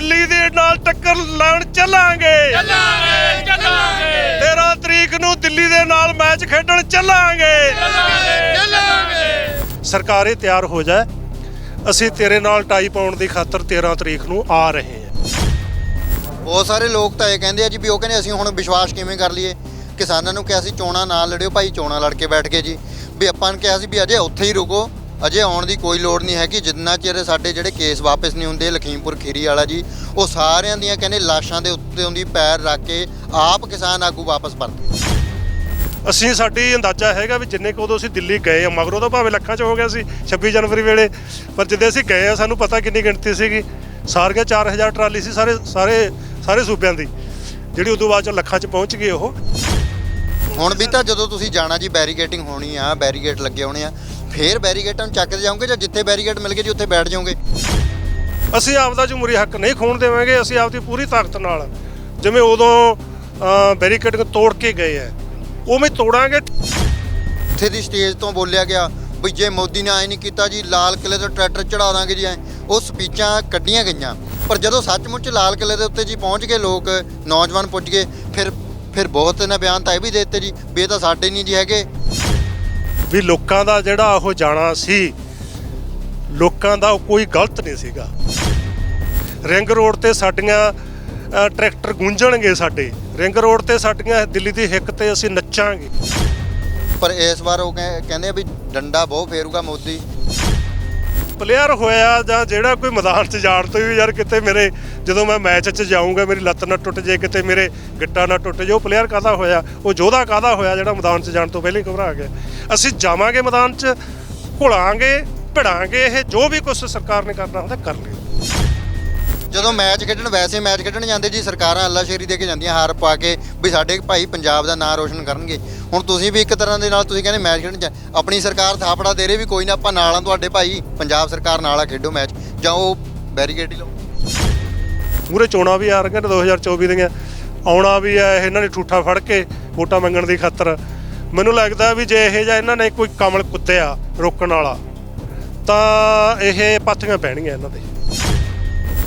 ਦਿੱਲੀ ਦੇ ਨਾਲ ਟੱਕਰ ਲੈਣ ਚੱਲਾਂਗੇ। ਚੱਲਾਂਗੇ ਚੱਲਾਂਗੇ। 13 ਤਰੀਕ ਨੂੰ ਦਿੱਲੀ ਦੇ ਨਾਲ ਮੈਚ ਖੇਡਣ ਚੱਲਾਂਗੇ। ਚੱਲਾਂਗੇ ਸਰਕਾਰੇ ਤਿਆਰ ਹੋ ਜਾਏ। ਅਸੀਂ ਤੇਰੇ ਨਾਲ ਟਾਈ ਪਾਉਣ ਦੀ ਖਾਤਰ 13 ਤਰੀਕ ਨੂੰ ਆ ਰਹੇ ਹਾਂ। ਬਹੁਤ ਸਾਰੇ ਲੋਕ ਤਾਂ ਇਹ ਕਹਿੰਦੇ ਆ ਜੀ ਵੀ ਉਹ ਕਹਿੰਦੇ ਅਸੀਂ ਹੁਣ ਵਿਸ਼ਵਾਸ ਕਿਵੇਂ ਕਰ ਲਈਏ? ਕਿਸਾਨਾਂ ਨੂੰ ਕਿਹਾ ਸੀ ਚੋਣਾ ਨਾ ਲੜਿਓ ਭਾਈ ਚੋਣਾ ਲੜ ਕੇ ਬੈਠ ਗਏ ਜੀ। ਵੀ ਆਪਾਂ ਨੂੰ ਕਿਹਾ ਸੀ ਵੀ ਅਜੇ ਉੱਥੇ ਹੀ ਰੁਕੋ। ਅਜੇ ਆਉਣ ਦੀ ਕੋਈ ਲੋੜ ਨਹੀਂ ਹੈਗੀ। ਜਿੰਨਾ ਚਿਰ ਸਾਡੇ ਜਿਹੜੇ ਕੇਸ ਵਾਪਸ ਨਹੀਂ ਹੁੰਦੇ ਲਖੀਮਪੁਰ ਖੀਰੀ ਵਾਲਾ ਜੀ ਉਹ ਸਾਰਿਆਂ ਦੀਆਂ ਕਹਿੰਦੇ ਲਾਸ਼ਾਂ ਦੇ ਉੱਤੇ ਹੁੰਦੀ ਪੈਰ ਰੱਖ ਕੇ ਆਪ ਕਿਸਾਨ ਆਗੂ ਵਾਪਸ ਪਰਤੇ। ਅਸੀਂ ਸਾਡੀ ਅੰਦਾਜ਼ਾ ਹੈਗਾ ਵੀ ਜਿੰਨੇ ਕੁ ਉਦੋਂ ਅਸੀਂ ਦਿੱਲੀ ਗਏ ਆ ਮਗਰੋਂ ਤਾਂ ਭਾਵੇਂ ਲੱਖਾਂ ਚ ਹੋ ਗਿਆ ਸੀ 26 ਜਨਵਰੀ ਵੇਲੇ। ਪਰ ਜਦੋਂ ਅਸੀਂ ਗਏ ਆ ਸਾਨੂੰ ਪਤਾ ਕਿੰਨੀ ਗਿਣਤੀ ਸੀਗੀ। ਸਾਰੀਆਂ 4000 ਟਰਾਲੀ ਸੀ ਸਾਰੇ ਸਾਰੇ ਸਾਰੇ ਸੂਬਿਆਂ ਦੀ। ਜਿਹੜੀ ਉਦੋਂ ਬਾਅਦ ਚ ਲੱਖਾਂ ਚ ਪਹੁੰਚ ਗਈ ਉਹ। ਹੁਣ ਵੀ ਤਾਂ ਜਦੋਂ ਤੁਸੀਂ ਜਾਣਾ ਜੀ ਬੈਰੀਗੇਟਿੰਗ ਹੋਣੀ ਆ ਬੈਰੀਗੇਟ ਲੱਗੇ ਹੋਣੇ ਆ। ਫੇਰ ਬੈਰੀਗੇਟਾਂ ਨੂੰ ਚੱਕਦੇ ਜਾਓਗੇ ਜਾਂ ਜਿੱਥੇ ਬੈਰੀਗੇਟ ਮਿਲ ਗਏ ਜੀ ਉੱਥੇ ਬੈਠ ਜਾਓਗੇ? ਅਸੀਂ ਆਪਦਾ ਜਮਹੂਰੀ ਹੱਕ ਨਹੀਂ ਖੋਣ ਦੇਵਾਂਗੇ ਅਸੀਂ ਆਪਦੀ ਪੂਰੀ ਤਾਕਤ ਨਾਲ ਜਿਵੇਂ ਉਦੋਂ ਬੈਰੀਕੇਡ ਤੋੜ ਕੇ ਗਏ ਆ ਉਵੇਂ ਤੋੜਾਂਗੇ। ਉੱਥੇ ਦੀ ਸਟੇਜ ਤੋਂ ਬੋਲਿਆ ਗਿਆ ਵੀ ਜੇ ਮੋਦੀ ਨੇ ਐ ਨਹੀਂ ਕੀਤਾ ਜੀ ਲਾਲ ਕਿਲੇ ਤੋਂ ਟਰੈਕਟਰ ਚੜਾ ਦਾਂਗੇ ਜੀ ਐ। ਉਹ ਸਪੀਚਾਂ ਕੱਢੀਆਂ ਗਈਆਂ। ਪਰ ਜਦੋਂ ਸੱਚਮੁੱਚ ਲਾਲ ਕਿਲੇ ਦੇ ਉੱਤੇ ਜੀ ਪਹੁੰਚ ਗਏ ਲੋਕ ਨੌਜਵਾਨ ਪੁੱਜ ਗਏ ਫਿਰ ਫਿਰ ਬਹੁਤ ਇਹਨਾਂ ਬਿਆਨ ਤਾਂ ਇਹ ਵੀ ਦੇ ਦਿੱਤੇ ਜੀ ਵੀ ਇਹ ਤਾਂ ਸਾਡੇ ਨਹੀਂ ਜੀ ਹੈਗੇ। ਵੀ ਲੋਕਾਂ ਦਾ ਜਿਹੜਾ ਉਹ ਜਾਣਾ ਸੀ, ਲੋਕਾਂ ਦਾ ਉਹ ਕੋਈ ਗਲਤ ਨਹੀਂ ਸੀਗਾ। ਰਿੰਗ ਰੋਡ ਤੇ ਸਾਡੀਆਂ ਟਰੈਕਟਰ ਗੂੰਜਣਗੇ ਸਾਡੇ। ਰਿੰਗ ਰੋਡ ਤੇ ਸਾਡੀਆਂ ਦਿੱਲੀ ਦੀ ਹਿੱਕ ਤੇ ਅਸੀਂ ਨੱਚਾਂਗੇ। ਪਰ ਇਸ ਵਾਰ ਉਹ ਕਹਿ- ਕਹਿੰਦੇ ਆ ਵੀ ਡੰਡਾ ਬਹੁਤ ਫੇਰੂਗਾ ਮੋਦੀ। ਪਲੇਅਰ ਹੋਇਆ ਜਾਂ ਜਿਹੜਾ ਕੋਈ ਮੈਦਾਨ 'ਚ ਜਾਣ ਤੋਂ ਵੀ ਯਾਰ ਕਿਤੇ ਮੇਰੇ, ਜਦੋਂ ਮੈਂ ਮੈਚ 'ਚ ਜਾਊਂਗਾ, ਮੇਰੀ ਲੱਤ ਨਾ ਟੁੱਟ ਜੇ ਕਿਤੇ ਮੇਰੇ ਗਿੱਟਾ ਨਾ ਟੁੱਟ ਜੇ ਉਹ ਪਲੇਅਰ ਕਾਹਦਾ ਹੋਇਆ? ਉਹ ਯੋਧਾ ਕਾਹਦਾ ਹੋਇਆ ਜਿਹੜਾ ਮੈਦਾਨ 'ਚ ਜਾਣ ਤੋਂ ਪਹਿਲਾਂ ਹੀ ਘਬਰਾ ਗਿਆ? ਅਸੀਂ ਜਾਵਾਂਗੇ ਮੈਦਾਨ 'ਚ, ਘੁਲਾਂਗੇ, ਭਿੜਾਂਗੇ, ਇਹ ਜੋ ਵੀ ਕੁਝ ਸਰਕਾਰ ਨੇ ਕਰਨਾ ਹੁੰਦਾ ਕਰ ਲਿਓ। ਜਦੋਂ ਮੈਚ ਖੇਡਣ, ਵੈਸੇ ਮੈਚ ਖੇਡਣ ਜਾਂਦੇ ਜੀ, ਸਰਕਾਰਾਂ ਅੱਲਾਸ਼ੇਰੀ ਦੇ ਕੇ ਜਾਂਦੀਆਂ, ਹਾਰ ਪਾ ਕੇ ਵੀ ਸਾਡੇ ਭਾਈ ਪੰਜਾਬ ਦਾ ਨਾਂ ਰੋਸ਼ਨ ਕਰਨਗੇ। ਹੁਣ ਤੁਸੀਂ ਵੀ ਇੱਕ ਤਰ੍ਹਾਂ ਦੇ ਨਾਲ ਤੁਸੀਂ ਕਹਿੰਦੇ ਮੈਚ ਖੇਡਣ ਜਾ, ਆਪਣੀ ਸਰਕਾਰ ਥਾਪੜਾ ਦੇ ਰਹੀ ਵੀ ਕੋਈ ਨਾ, ਆਪਾਂ ਨਾਲ ਆ ਤੁਹਾਡੇ ਭਾਈ, ਪੰਜਾਬ ਸਰਕਾਰ ਨਾਲ ਆ, ਖੇਡੋ ਮੈਚ। ਜਾਂ ਉਹ ਬੈਰੀਕੇਡ ਹੀ ਲਓ। ਮੂਰੇ ਚੋਣਾਂ ਵੀ ਆ ਰਹੀਆਂ ਨੇ 2024 ਦੀਆਂ। ਆਉਣਾ ਵੀ ਹੈ ਇਹਨਾਂ ਨੇ ਠੂਠਾ ਫੜ ਕੇ ਵੋਟਾਂ ਮੰਗਣ ਦੀ ਖਾਤਰ। ਮੈਨੂੰ ਲੱਗਦਾ ਵੀ ਜੇ ਇਹ ਜਾਂ ਇਹਨਾਂ ਨੇ ਕੋਈ ਕਮਲ ਕੁੱਤਿਆ ਰੋਕਣ ਵਾਲਾ, ਤਾਂ ਇਹ ਪਾਥੀਆਂ ਪੈਣਗੀਆਂ ਇਹਨਾਂ ਦੇ।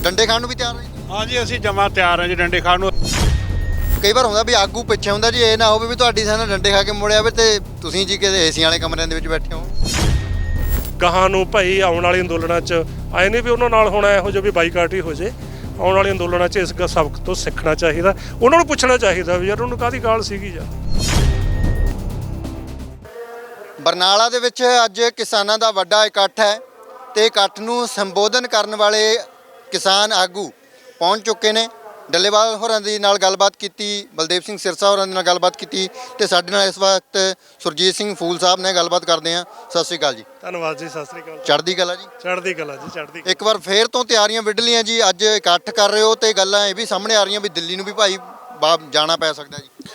ਡੰਡੇ ਖਾਣ ਨੂੰ ਵੀ ਤਿਆਰ ਨੇ? ਹਾਂਜੀ ਅਸੀਂ ਜਮਾ ਤਿਆਰ ਹਾਂ ਜੀ ਡੰਡੇ ਖਾਣ ਨੂੰ। ਕਈ ਵਾਰ ਹੁੰਦਾ ਵੀ ਆਗੂ ਪਿੱਛੇ ਹੁੰਦਾ ਜੀ ਇਹ ਨਾ ਹੋਵੇ ਵੀ ਤੁਹਾਡੀ ਸਾਨਾ ਡੰਡੇ ਖਾ ਕੇ ਮੁੜਿਆ ਆਵੇ ਤੇ ਤੁਸੀਂ ਜੀ ਕਿਤੇ ਏਸੀ ਵਾਲੇ ਕਮਰਿਆਂ ਦੇ ਵਿੱਚ ਬੈਠੇ ਹੋ। ਗਾਹਾਂ ਨੂੰ ਭਾਈ ਆਉਣ ਵਾਲੇ ਅੰਦੋਲਨਾਂ 'ਚ ਆਏ ਨਹੀਂ ਵੀ ਉਹਨਾਂ ਨਾਲ ਹੁਣ ਇਹੋ ਜਿਹਾ ਵੀ ਬਾਈਕਾਟ ਹੀ ਹੋ ਜੇ। ਆਉਣ ਵਾਲੇ ਅੰਦੋਲਨਾਂ 'ਚ ਇਸ ਗ- ਸਬਕ ਤੋਂ ਸਿੱਖਣਾ ਚਾਹੀਦਾ। ਉਹਨਾਂ ਨੂੰ ਪੁੱਛਣਾ ਚਾਹੀਦਾ ਵੀ ਯਾਰ ਉਹਨੂੰ ਕਾਹਦੀ ਗਾਲ ਸੀਗੀ ਯਾਰ ਬਰਨਾਲਾ ਦੇ ਵਿੱਚ ਅੱਜ ਕਿਸਾਨਾਂ ਦਾ ਵੱਡਾ ਇਕੱਠ ਹੈ ਤੇ ਇਕੱਠ ਨੂੰ ਸੰਬੋਧਨ ਕਰਨ ਵਾਲੇ ਕਿਸਾਨ ਆਗੂ ਪਹੁੰਚ ਚੁੱਕੇ ਨੇ। ਡੱਲੇਵਾਲ ਹੋਰਾਂ ਦੇ ਨਾਲ ਗੱਲਬਾਤ ਕੀਤੀ ਬਲਦੇਵ ਸਿੰਘ ਸਿਰਸਾ ਹੋਰਾਂ ਦੇ ਨਾਲ ਗੱਲਬਾਤ ਕੀਤੀ ਤੇ ਸਾਡੇ ਨਾਲ ਇਸ ਵਕਤ ਸੁਰਜੀਤ ਸਿੰਘ ਫੂਲ ਸਾਹਿਬ ਨੇ ਗੱਲਬਾਤ ਕਰਦੇ ਆ ਸਤਿ ਸ਼੍ਰੀ ਅਕਾਲ ਜੀ। ਧੰਨਵਾਦ ਜੀ ਸਤਿ ਸ੍ਰੀ ਅਕਾਲ ਚੜ੍ਹਦੀ ਕਲਾ ਜੀ। ਚੜ੍ਹਦੀ ਕਲਾ ਜੀ ਚੜ੍ਹਦੀ। ਇੱਕ ਵਾਰ ਫੇਰ ਤੋਂ ਤਿਆਰੀਆਂ ਵਿੱਢ ਲੀਆਂ ਜੀ ਅੱਜ ਇਕੱਠ ਕਰ ਰਹੇ ਹੋ ਤੇ ਗੱਲਾਂ ਇਹ ਵੀ ਸਾਹਮਣੇ ਆ ਰਹੀਆਂ ਵੀ ਦਿੱਲੀ ਨੂੰ ਵੀ ਭਾਈ ਬਾ- ਜਾਣਾ ਪੈ ਸਕਦਾ ਜੀ।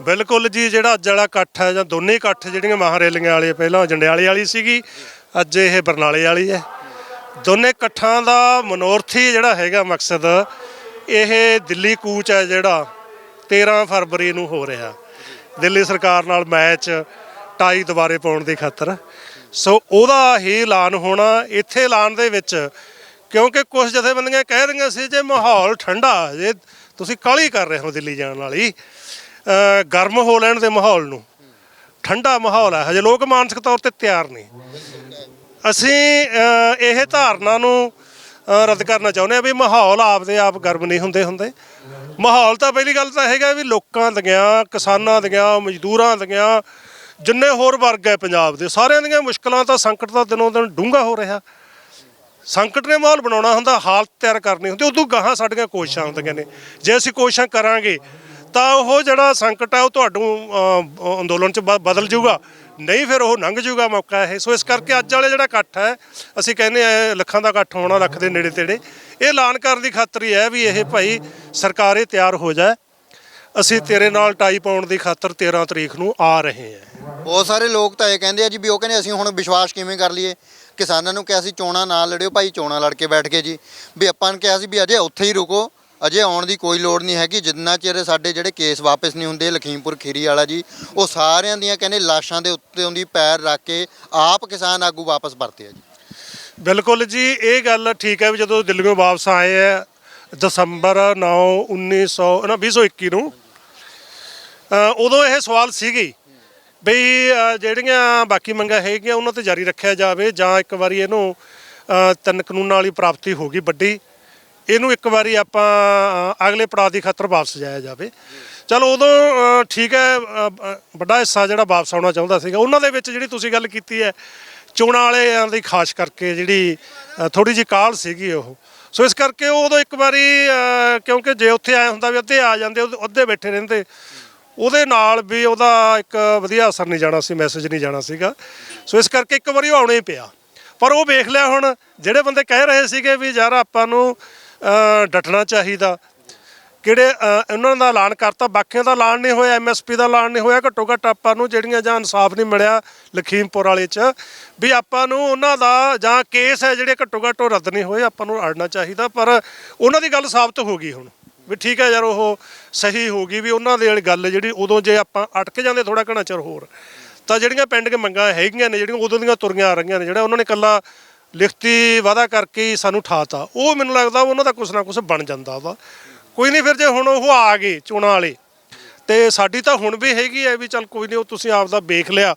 ਬਿਲਕੁਲ ਜੀ ਜਿਹੜਾ ਅੱਜ ਵਾਲਾ ਇਕੱਠ ਹੈ ਜਾਂ ਦੋਨੇ ਇਕੱਠ ਜਿਹੜੀਆਂ ਮਹਾਰੇਲੀਆਂ ਵਾਲੇ ਪਹਿਲਾਂ ਜੰਡਿਆਲੇ ਵਾਲੀ ਸੀਗੀ ਅੱਜ ਇਹ ਬਰਨਾਲੇ ਵਾਲੀ ਹੈ। ਦੋਨੇ ਇਕੱਠਾਂ ਦਾ ਮਨੋਰਥੀ ਜਿਹੜਾ ਹੈਗਾ ਮਕਸਦ, ਇਹ ਦਿੱਲੀ ਕੂਚ ਹੈ ਜਿਹੜਾ 13 ਫਰਵਰੀ ਨੂੰ ਹੋ ਰਿਹਾ। ਦਿੱਲੀ ਸਰਕਾਰ ਨਾਲ ਮੈਚ ਟਾਈ ਦੁਬਾਰੇ ਪਾਉਣ ਦੀ ਖਾਤਰ। ਸੋ ਉਹਦਾ ਹੀ ਐਲਾਨ ਹੋਣਾ ਇੱਥੇ ਐਲਾਨ ਦੇ ਵਿੱਚ, ਕਿਉਂਕਿ ਕੁਝ ਜਥੇਬੰਦੀਆਂ ਕਹਿ ਰਹੀਆਂ ਸੀ ਜੇ ਮਾਹੌਲ ਠੰਡਾ, ਜੇ ਤੁਸੀਂ ਕਾਹਲੀ ਕਰ ਰਹੇ ਹੋ ਦਿੱਲੀ ਜਾਣ ਵਾਲੀ ਗਰਮ ਹੋ ਲੈਣ ਦੇ ਮਾਹੌਲ ਨੂੰ। ਠੰਡਾ ਮਾਹੌਲ ਹੈ, ਹਜੇ ਲੋਕ ਮਾਨਸਿਕ ਤੌਰ ਤੇ ਤਿਆਰ ਨਹੀਂ। ਅਸੀਂ ਇਹ ਧਾਰਨਾ ਨੂੰ ਰੱਦ ਕਰਨਾ ਚਾਹੁੰਦੇ ਆ ਵੀ ਮਾਹੌਲ ਆਪਦੇ ਆਪ ਗਰਮ ਨਹੀਂ ਹੁੰਦੇ ਹੁੰਦੇ। ਮਾਹੌਲ ਤਾਂ ਪਹਿਲੀ ਗੱਲ ਤਾਂ ਹੈਗਾ ਵੀ ਲੋਕਾਂ ਦੀਆਂ, ਕਿਸਾਨਾਂ ਦੀਆਂ, ਮਜ਼ਦੂਰਾਂ ਦੀਆਂ, ਜਿੰਨੇ ਹੋਰ ਵਰਗ ਹੈ ਪੰਜਾਬ ਦੇ, ਸਾਰਿਆਂ ਦੀਆਂ ਮੁਸ਼ਕਲਾਂ ਤਾਂ ਸੰਕਟ ਦਾ ਦਿਨੋਂ ਦਿਨ ਡੂੰਘਾ ਹੋ ਰਿਹਾ। ਸੰਕਟ ਨੇ ਮਾਹੌਲ ਬਣਾਉਣਾ ਹੁੰਦਾ, ਹਾਲਤ ਤਿਆਰ ਕਰਨੀ ਹੁੰਦੀ, ਉਦੋਂ ਗਾਹਾਂ ਸਾਡੀਆਂ ਕੋਸ਼ਿਸ਼ਾਂ ਹੁੰਦੀਆਂ ਨੇ। ਜੇ ਅਸੀਂ ਕੋਸ਼ਿਸ਼ਾਂ ਕਰਾਂਗੇ, ਤਾਂ ਉਹ ਜਿਹੜਾ ਸੰਕਟ ਹੈ, ਉਹ ਤੁਹਾਨੂੰ ਅੰਦੋਲਨ ਚ ਬ- ਬਦਲ ਜਾਊਗਾ। ਨਹੀਂ ਫਿਰ ਉਹ ਲੰਘ ਜੂਗਾ ਮੌਕਾ ਇਹ। ਸੋ ਇਸ ਕਰਕੇ ਅੱਜ ਵਾਲੇ ਜਿਹੜਾ ਇਕੱਠ ਹੈ, ਅਸੀਂ ਕਹਿੰਦੇ ਆ ਲੱਖਾਂ ਦਾ ਇਕੱਠ ਹੋਣਾ ਲੱਖ ਦੇ ਨੇੜੇ ਤੇੜੇ। ਇਹ ਐਲਾਨ ਕਰਨ ਦੀ ਖਾਤਰ ਹੀ ਹੈ ਵੀ ਇਹ ਭਾਈ ਸਰਕਾਰੇ ਤਿਆਰ ਹੋ ਜਾਏ। ਅਸੀਂ ਤੇਰੇ ਨਾਲ ਟਾਈ ਪਾਉਣ ਦੀ ਖਾਤਰ 13 ਤਰੀਕ ਨੂੰ ਆ ਰਹੇ ਹਾਂ। ਬਹੁਤ ਸਾਰੇ ਲੋਕ ਤਾਂ ਇਹ ਕਹਿੰਦੇ ਆ ਜੀ ਵੀ ਉਹ ਕਹਿੰਦੇ ਅਸੀਂ ਹੁਣ ਵਿਸ਼ਵਾਸ ਕਿਵੇਂ ਕਰ ਲਈਏ? ਕਿਸਾਨਾਂ ਨੂੰ ਕਿਹਾ ਸੀ ਚੋਣਾਂ ਨਾ ਲੜਿਓ ਭਾਈ, ਚੋਣਾਂ ਲੜ ਕੇ ਬੈਠ ਗਏ ਜੀ। ਵੀ ਆਪਾਂ ਨੂੰ ਕਿਹਾ ਸੀ ਵੀ ਅਜੇ ਉੱਥੇ ਹੀ ਰੁਕੋ। ਅਜੇ ਆਉਣ ਦੀ ਕੋਈ ਲੋੜ ਨਹੀਂ ਹੈਗੀ। ਜਿੰਨਾ ਚਿਰ ਸਾਡੇ ਜਿਹੜੇ ਕੇਸ ਵਾਪਸ ਨਹੀਂ ਹੁੰਦੇ, ਲਖੀਮਪੁਰ ਖੀਰੀ ਵਾਲਾ ਜੀ, ਉਹ ਸਾਰਿਆਂ ਦੀਆਂ ਕਹਿੰਦੇ ਲਾਸ਼ਾਂ ਦੇ ਉੱਤੇ ਉਹਦੀ ਪੈਰ ਰੱਖ ਕੇ ਆਪ ਕਿਸਾਨ ਆਗੂ ਵਾਪਸ ਪਰਤੇ ਆ ਜੀ। ਬਿਲਕੁਲ ਜੀ, ਇਹ ਗੱਲ ਠੀਕ ਹੈ ਵੀ ਜਦੋਂ ਦਿੱਲੀੋਂ ਵਾਪਸ ਆਏ ਆ ਦਸੰਬਰ 9 1900 ਨਾ 2021 ਨੂੰ ਉਦੋਂ ਇਹ ਸਵਾਲ ਸੀਗੀ ਬਈ ਜਿਹੜੀਆਂ ਬਾਕੀ ਮੰਗਾਂ ਹੈਗੀਆਂ, ਉਹਨਾਂ ਤੇ ਜਾਰੀ ਰੱਖਿਆ ਜਾਵੇ ਜਾਂ ਇੱਕ ਵਾਰੀ ਇਹਨੂੰ ਤਿੰਨ ਕਾਨੂੰਨਾਂ ਵਾਲੀ ਪ੍ਰਾਪਤੀ ਹੋ ਗਈ ਵੱਡੀ। ਇਹਨੂੰ ਇੱਕ ਵਾਰੀ ਆਪਾਂ ਅਗਲੇ ਪੜਾਅ ਦੀ ਖਾਤਰ ਵਾਪਸ ਜਾਇਆ ਜਾਵੇ। ਚਲੋ ਉਦੋਂ ਠੀਕ ਹੈ ਅ, ਵੱਡਾ ਹਿੱਸਾ ਜਿਹੜਾ ਵਾਪਸ ਆਉਣਾ ਚਾਹੁੰਦਾ ਸੀਗਾ ਉਹਨਾਂ ਦੇ ਵਿੱਚ ਜਿਹੜੀ ਤੁਸੀਂ ਗੱਲ ਕੀਤੀ ਹੈ ਚੋਣਾਂ ਵਾਲਿਆਂ ਦੀ ਖਾਸ ਕਰਕੇ ਜਿਹੜੀ ਥੋੜੀ ਜਿਹੀ ਕਾਲ ਸੀਗੀ ਉਹ। ਸੋ ਇਸ ਕਰਕੇ ਉਹ ਉਦੋਂ ਇੱਕ ਵਾਰੀ ਕਿਉਂਕਿ ਜੇ ਉੱਥੇ ਆਇਆ ਹੁੰਦਾ ਵੀ ਅੱਧੇ ਆ ਜਾਂਦੇ ਉਹਦੇ- ਅੱਧੇ ਬੈਠੇ ਰਹਿੰਦੇ ਉਹਦੇ ਨਾਲ ਵੀ ਉਹਦਾ ਇੱਕ ਵਧੀਆ ਅਸਰ ਨਹੀਂ ਜਾਣਾ ਸੀ ਮੈਸੇਜ ਨਹੀਂ ਜਾਣਾ ਸੀਗਾ। ਸੋ ਇਸ ਕਰਕੇ ਇੱਕ ਵਾਰੀ ਉਹ ਆਉਣਾ ਹੀ ਪਿਆ। ਪਰ ਉਹ ਵੇਖ ਲਿਆ ਹੁਣ ਜਿਹੜੇ ਬੰਦੇ ਕਹਿ ਰਹੇ ਸੀਗੇ ਵੀ ਯਾਰ ਆਪਾਂ ਨੂੰ ਡਟਣਾ ਚਾਹੀਦਾ। ਕਿਹੜੇ ਉਹਨਾਂ ਦਾ ਐਲਾਨ ਕਰਤਾ। ਬਾਕੀਆਂ ਦਾ ਐਲਾਨ ਨਹੀਂ ਹੋਇਆ ਐਮਐਸਪੀ ਦਾ ਐਲਾਨ ਨਹੀਂ ਹੋਇਆ। ਘੱਟੋ ਘੱਟ ਆਪਾਂ ਨੂੰ ਜਿਹੜੀਆਂ ਜਾਂ ਇਨਸਾਫ ਨਹੀਂ ਮਿਲਿਆ ਲਖੀਮਪੁਰ ਵਾਲੇ ਚ, ਵੀ ਆਪਾਂ ਨੂੰ ਉਹਨਾਂ ਦਾ ਜਾਂ ਕੇਸ ਹੈ ਜਿਹੜੇ ਘੱਟੋ ਘੱਟ ਉਹ ਰੱਦ ਨਹੀਂ ਹੋਏ, ਆਪਾਂ ਨੂੰ ਅੜਨਾ ਚਾਹੀਦਾ। ਪਰ ਉਹਨਾਂ ਦੀ ਗੱਲ ਸਾਬਤ ਹੋ ਗਈ ਹੁਣ, ਵੀ ਠੀਕ ਹੈ ਯਾਰ, ਉਹ ਸਹੀ ਹੋ ਗਈ ਵੀ ਉਹਨਾਂ ਦੇ ਵਾਲੀ ਗੱਲ ਜਿਹੜੀ ਉਦੋਂ ਜੇ ਆਪਾਂ ਅਟਕ ਜਾਂਦੇ ਥੋੜਾ ਘਣਾ ਚਿਰ ਹੋਰ, ਤਾਂ ਜਿਹੜੀਆਂ ਪੈਂਡਿੰਗ ਮੰਗਾਂ ਹੈਗੀਆਂ ਨੇ, ਜਿਹੜੀਆਂ ਉਦੋਂ ਦੀਆਂ ਤੁਰੀਆਂ ਆ ਰਹੀਆਂ ਨੇ, ਜਿਹੜਾ ਉਹਨਾਂ ਨੇ ਕੱਲਾ ਲਿਖਤੀ ਵਾਅਦਾ ਕਰਕੇ ਹੀ ਸਾਨੂੰ ਠਾਤਾ। ਉਹ ਮੈਨੂੰ ਲੱਗਦਾ ਉਹਨਾਂ ਦਾ ਕੁਛ ਨਾ ਕੁਛ ਬਣ ਜਾਂਦਾ ਵਾ। ਕੋਈ ਨਹੀਂ ਫਿਰ ਜੇ ਹੁਣ ਉਹ ਆ ਗਏ ਚੋਣਾਂ ਵਾਲੇ, ਤੇ ਸਾਡੀ ਤਾਂ ਹੁਣ ਵੀ ਹੈਗੀ ਹੈ ਵੀ ਚੱਲ ਕੋਈ ਨਹੀਂ ਉਹ ਤੁਸੀਂ ਆਪ ਦਾ ਵੇਖ ਲਿਆ,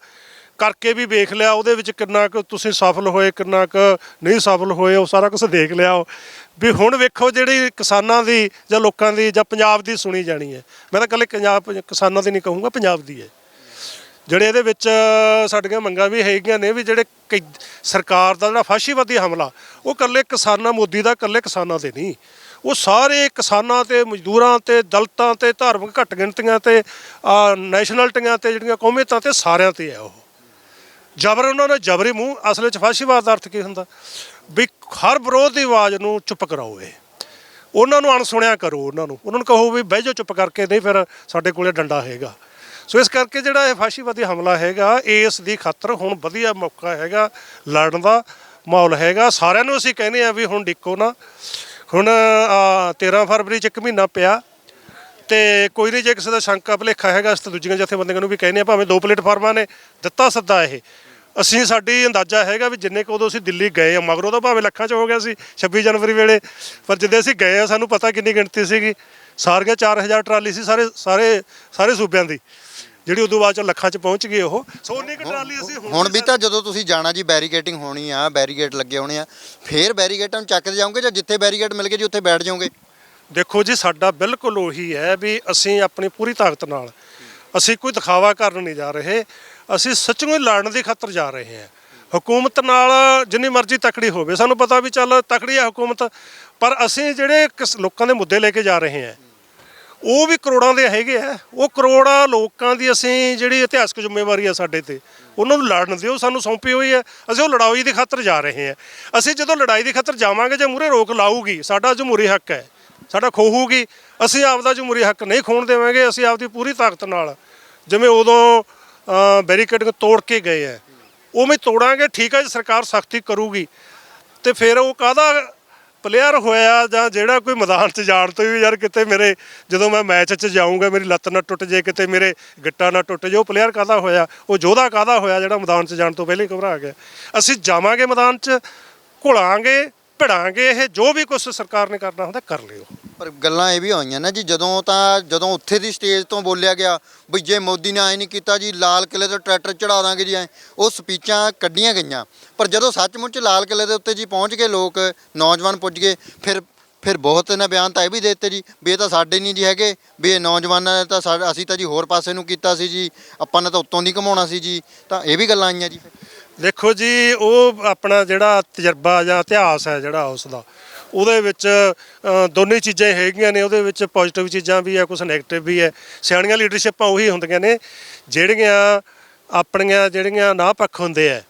ਕਰਕੇ ਵੀ ਵੇਖ ਲਿਆ, ਉਹਦੇ ਵਿੱਚ ਕਿੰਨਾ ਕੁ ਤੁਸੀਂ ਸਫਲ ਹੋਏ, ਕਿੰਨਾ ਕੁ ਨਹੀਂ ਸਫਲ ਹੋਏ, ਉਹ ਸਾਰਾ ਕੁਝ ਦੇਖ ਲਿਆ ਵੀ ਹੁਣ ਵੇਖੋ ਜਿਹੜੀ ਕਿਸਾਨਾਂ ਦੀ ਜਾਂ ਲੋਕਾਂ ਦੀ ਜਾਂ ਪੰਜਾਬ ਦੀ ਸੁਣੀ ਜਾਣੀ ਹੈ ਮੈਂ ਤਾਂ ਇਕੱਲੇ ਪੰਜਾਬ ਕਿਸਾਨਾਂ ਦੀ ਨਹੀਂ ਕਹੂੰਗਾ, ਪੰਜਾਬ ਦੀ ਹੈ ਜਿਹੜੇ ਇਹਦੇ ਵਿੱਚ ਸਾਡੀਆਂ ਮੰਗਾਂ ਵੀ ਹੈਗੀਆਂ ਨੇ ਵੀ ਜਿਹੜੇ ਕਈ- ਸਰਕਾਰ ਦਾ ਜਿਹੜਾ ਫਾਸ਼ੀਵਾਦੀ ਹਮਲਾ, ਉਹ ਇਕੱਲੇ ਕਿਸਾਨਾਂ ਮੋਦੀ ਦਾ, ਇਕੱਲੇ ਕਿਸਾਨਾਂ ਤੇ ਨਹੀਂ। ਉਹ ਸਾਰੇ ਕਿਸਾਨਾਂ ਤੇ, ਮਜ਼ਦੂਰਾਂ ਤੇ, ਦਲਤਾਂ ਤੇ, ਧਾਰਮਿਕ ਘੱਟ ਗਿਣਤੀਆਂ ਤੇ, ਆ ਨੈਸ਼ਨਲਟੀਆਂ ਤੇ, ਜਿਹੜੀਆਂ ਕੌਮੀਅਤਾਂ ਤੇ ਸਾਰਿਆਂ ਤੇ ਹੈ ਉਹ। ਜਬਰ, ਉਹਨਾਂ ਨੇ ਜਬਰੀ ਮੂੰਹ, ਅਸਲ ਵਿੱਚ ਫਾਸ਼ੀਵਾਦ ਦਾ ਅਰਥ ਕੀ ਹੁੰਦਾ? ਵੀ ਹਰ ਵਿਰੋਧ ਦੀ ਆਵਾਜ਼ ਨੂੰ ਚੁੱਪ ਕਰਾਓ ਇਹ। ਉਹਨਾਂ ਨੂੰ ਅਣਸੁਣਿਆ ਕਰੋ ਉਹਨਾਂ ਨੂੰ। ਉਹਨਾਂ ਨੂੰ ਕਹੋ ਵੀ ਬਹਿ ਜਾਓ ਚੁੱਪ ਕਰਕੇ, ਨਹੀਂ ਫਿਰ ਸਾਡੇ ਕੋਲੇ ਡੰਡਾ ਹੈਗਾ। ਸੋ ਇਸ ਕਰਕੇ ਜਿਹੜਾ ਇਹ ਫਾਸ਼ੀਵਾਦੀ ਹਮਲਾ ਹੈਗਾ ਇਸ ਦੀ ਖਾਤਰ ਹੁਣ ਵਧੀਆ ਮੌਕਾ ਹੈਗਾ ਲੜਨ ਦਾ ਮਾਹੌਲ ਹੈਗਾ। ਸਾਰਿਆਂ ਨੂੰ ਅਸੀਂ ਕਹਿੰਦੇ ਆ ਵੀ ਹੁਣ ਡਿੱਕੋ ਨਾ। ਹੁਣ ਆ, 13 ਫਰਵਰੀ ਚ ਇੱਕ ਮਹੀਨਾ ਪਿਆ ਤੇ ਕੋਈ ਨਹੀਂ ਜੇ ਕਿਸੇ ਦਾ ਸ਼ੰਕਾ ਭਲੇਖਾ ਹੈਗਾ ਅਸੀਂ ਦੂਜੀਆਂ ਜਥੇਬੰਦੀਆਂ ਨੂੰ ਵੀ ਕਹਿੰਦੇ ਆ ਭਾਵੇਂ ਦੋ ਪਲੇਟਫਾਰਮਾਂ ਨੇ ਦਿੱਤਾ ਸੱਦਾ ਇਹ। ਅਸੀਂ ਸਾਡੀ ਅੰਦਾਜ਼ਾ ਹੈਗਾ ਵੀ ਜਿੰਨੇ ਕੁ ਉਦੋਂ ਅਸੀਂ ਦਿੱਲੀ ਗਏ ਆ ਮਗਰੋਂ ਤਾਂ ਭਾਵੇਂ ਲੱਖਾਂ ਚ ਹੋ ਗਿਆ ਸੀ 26 ਜਨਵਰੀ ਵੇਲੇ ਪਰ ਜਿੱਦੇ ਅਸੀਂ ਗਏ ਆ ਸਾਨੂੰ ਪਤਾ ਕਿੰਨੀ ਗਿਣਤੀ ਸੀਗੀ। ਸਾਰੀਆਂ 4000 ਟਰਾਲੀ ਸੀ ਸਾਰੇ ਸਾਰੇ ਸਾਰੇ ਸੂਬਿਆਂ ਦੀ। ਜਿਹੜੀ ਉਦੋਂ ਬਾਅਦ ਚ ਲੱਖਾਂ ਚ ਪਹੁੰਚ ਗਈ ਉਹ ਸੋ ਕੁ ਟਰਾਲੀ ਅਸੀਂ ਹੁਣ ਵੀ ਤਾਂ ਜਦੋਂ ਤੁਸੀਂ ਜਾਣਾ ਜੀ ਬੈਰੀਕੇਟਿੰਗ ਹੋਣੀ ਆ ਬੈਰੀਕੇਡ ਲੱਗੇ ਹੋਣੇ ਆ ਫੇਰ ਬੈਰੀਕੇਟਾਂ ਨੂੰ ਚੱਕਦੇ ਜਾਓਗੇ ਜਾਂ ਜਿੱਥੇ ਬੈਰੀਕੇਡ ਮਿਲ ਗਏ ਜੀ ਉੱਥੇ ਬੈਠ ਜਾਓਗੇ? ਦੇਖੋ ਜੀ ਸਾਡਾ ਬਿਲਕੁਲ ਉਹੀ ਹੈ ਵੀ ਅਸੀਂ ਆਪਣੀ ਪੂਰੀ ਤਾਕਤ ਨਾਲ ਅਸੀਂ ਕੋਈ ਦਿਖਾਵਾ ਕਰਨ ਨਹੀਂ ਜਾ ਰਹੇ ਅਸੀਂ ਸੱਚਮੁੱਚ ਲੜਨ ਦੀ ਖਾਤਰ ਜਾ ਰਹੇ ਹਾਂ। ਹਕੂਮਤ ਨਾਲ ਜਿੰਨੀ ਮਰਜ਼ੀ ਤਕੜੀ ਹੋਵੇ ਸਾਨੂੰ ਪਤਾ ਵੀ ਚੱਲ ਤਕੜੀ ਹੈ ਹਕੂਮਤ ਪਰ ਅਸੀਂ ਜਿਹੜੇ ਲੋਕਾਂ ਦੇ ਮੁੱਦੇ ਲੈ ਕੇ ਜਾ ਰਹੇ ਹਾਂ ਉਹ ਵੀ ਕਰੋੜਾਂ ਦੇ ਹੈਗੇ ਆ। ਉਹ ਕਰੋੜਾਂ ਲੋਕਾਂ ਦੀ ਅਸੀਂ ਜਿਹੜੀ ਇਤਿਹਾਸਕ ਜ਼ਿੰਮੇਵਾਰੀ ਆ ਸਾਡੇ ਤੇ, ਉਹਨਾਂ ਨੂੰ ਲੜਨ ਦਿਓ, ਸਾਨੂੰ ਸੌਂਪੀ ਹੋਈ ਹੈ ਅਸੀਂ ਉਹ ਲੜਾਈ ਦੀ ਖਾਤਰ ਜਾ ਰਹੇ ਹਾਂ ਅਸੀਂ ਜਦੋਂ ਲੜਾਈ ਦੀ ਖਾਤਰ ਜਾਵਾਂਗੇ, ਜੇ ਮੂਰੇ ਰੋਕ ਲਾਊਗੀ, ਸਾਡਾ ਜਮਹੂਰੀ ਹੱਕ ਹੈ। ਸਾਡਾ ਖੋਹੂਗੀ। ਅਸੀਂ ਆਪਦਾ ਜਮਹੂਰੀ ਹੱਕ ਨਹੀਂ ਖੋਣ ਦੇਵਾਂਗੇ, ਅਸੀਂ ਆਪਦੀ ਪੂਰੀ ਤਾਕਤ ਨਾਲ ਜਿਵੇਂ ਉਦੋਂ ਬੈਰੀਕੇਡਿੰਗ ਤੋੜ ਕੇ ਗਏ ਆ। ਉਵੇਂ ਤੋੜਾਂਗੇ, ਠੀਕ ਹੈ ਜੀ ਸਰਕਾਰ ਸਖਤੀ ਕਰੂਗੀ। ਤੇ ਫਿਰ ਉਹ ਕਾਹਦਾ ਪਲੇਅਰ ਹੋਇਆ ਜਾਂ ਜਿਹੜਾ ਕੋਈ ਮੈਦਾਨ 'ਚ ਜਾਣ ਤੋਂ ਵੀ ਯਾਰ ਕਿਤੇ ਮੇਰੇ, ਜਦੋਂ ਮੈਂ ਮੈਚ 'ਚ ਜਾਊਂਗਾ, ਮੇਰੀ ਲੱਤ ਨਾ ਟੁੱਟ ਜੇ ਕਿਤੇ ਮੇਰੇ ਗਿੱਟਾ ਨਾ ਟੁੱਟ ਜੇ ਉਹ ਪਲੇਅਰ ਕਾਹਦਾ ਹੋਇਆ? ਉਹ ਯੋਧਾ ਕਾਹਦਾ ਹੋਇਆ ਜਿਹੜਾ ਮੈਦਾਨ 'ਚ ਜਾਣ ਤੋਂ ਪਹਿਲਾਂ ਹੀ ਘਬਰਾ ਗਿਆ? ਅਸੀਂ ਜਾਵਾਂਗੇ ਮੈਦਾਨ 'ਚ, ਘੁਲਾਂਗੇ ਭਿੜਾਂਗੇ, ਇਹ ਜੋ ਵੀ ਕੁਝ ਸਰਕਾਰ ਨੇ ਕਰਨਾ ਹੁੰਦਾ, ਕਰ ਲਿਓ। ਪਰ ਗੱਲਾਂ ਇਹ ਵੀ ਹੋਈਆਂ ਨਾ ਜੀ, ਜਦੋਂ ਤਾਂ, ਜਦੋਂ ਉੱਥੇ ਦੀ ਸਟੇਜ ਤੋਂ ਬੋਲਿਆ ਗਿਆ ਵੀ ਜੇ ਮੋਦੀ ਨੇ ਐ ਨਹੀਂ ਕੀਤਾ ਜੀ, ਲਾਲ ਕਿਲੇ ਤੇ ਟਰੈਕਟਰ ਚੜਾ ਦਾਂਗੇ ਜੀ ਐ, ਉਹ ਸਪੀਚਾਂ ਕੱਢੀਆਂ ਗਈਆਂ। ਪਰ ਜਦੋਂ ਸੱਚਮੁੱਚ ਲਾਲ ਕਿਲੇ ਦੇ ਉੱਤੇ ਜੀ ਪਹੁੰਚ ਗਏ ਲੋਕ, ਨੌਜਵਾਨ ਪੁੱਜ ਗਏ, ਫਿਰ ਫਿਰ ਬਹੁਤ ਨੇ ਬਿਆਨ ਤਾਂ ਇਹ ਵੀ ਦੇ ਦਿੱਤੇ ਜੀ, ਵੀ ਇਹ ਤਾਂ ਸਾਡੇ ਨਹੀਂ ਜੀ ਹੈਗੇ, ਵੀ ਇਹ ਨੌਜਵਾਨਾਂ ਨੇ ਤਾਂ ਸਾ- ਅਸੀਂ ਤਾਂ ਜੀ ਹੋਰ ਪਾਸੇ ਨੂੰ ਕੀਤਾ ਸੀ ਜੀ, ਆਪਾਂ ਨੇ ਤਾਂ ਉੱਤੋਂ ਦੀ ਘਮਾਉਣਾ ਸੀ ਜੀ, ਤਾਂ ਇਹ ਵੀ ਗੱਲਾਂ ਆਈਆਂ ਜੀ। ਦੇਖੋ ਜੀ, ਉਹ ਆਪਣਾ ਜਿਹੜਾ ਤਜਰਬਾ ਜਾਂ ਇਤਿਹਾਸ ਹੈ ਜਿਹੜਾ ਉਸ ਦਾ ਉਹਦੇ ਵਿੱਚ ਦੋਨੇ ਚੀਜ਼ਾਂ ਹੈਗੀਆਂ ਨੇ, ਉਹਦੇ ਵਿੱਚ ਪੋਜ਼ਿਟਿਵ ਚੀਜ਼ਾਂ ਵੀ ਹੈ ਕੁਝ ਨੈਗੇਟਿਵ ਵੀ ਹੈ। ਸਿਆਣੀਆਂ ਲੀਡਰਸ਼ਿਪਾਂ ਉਹੀ ਹੁੰਦੀਆਂ ਨੇ, ਜਿਹੜੀਆਂ ਆਪਣੀਆਂ ਜਿਹੜੀਆਂ ਨਾ ਪੱਖ ਹੁੰਦੇ ਆ,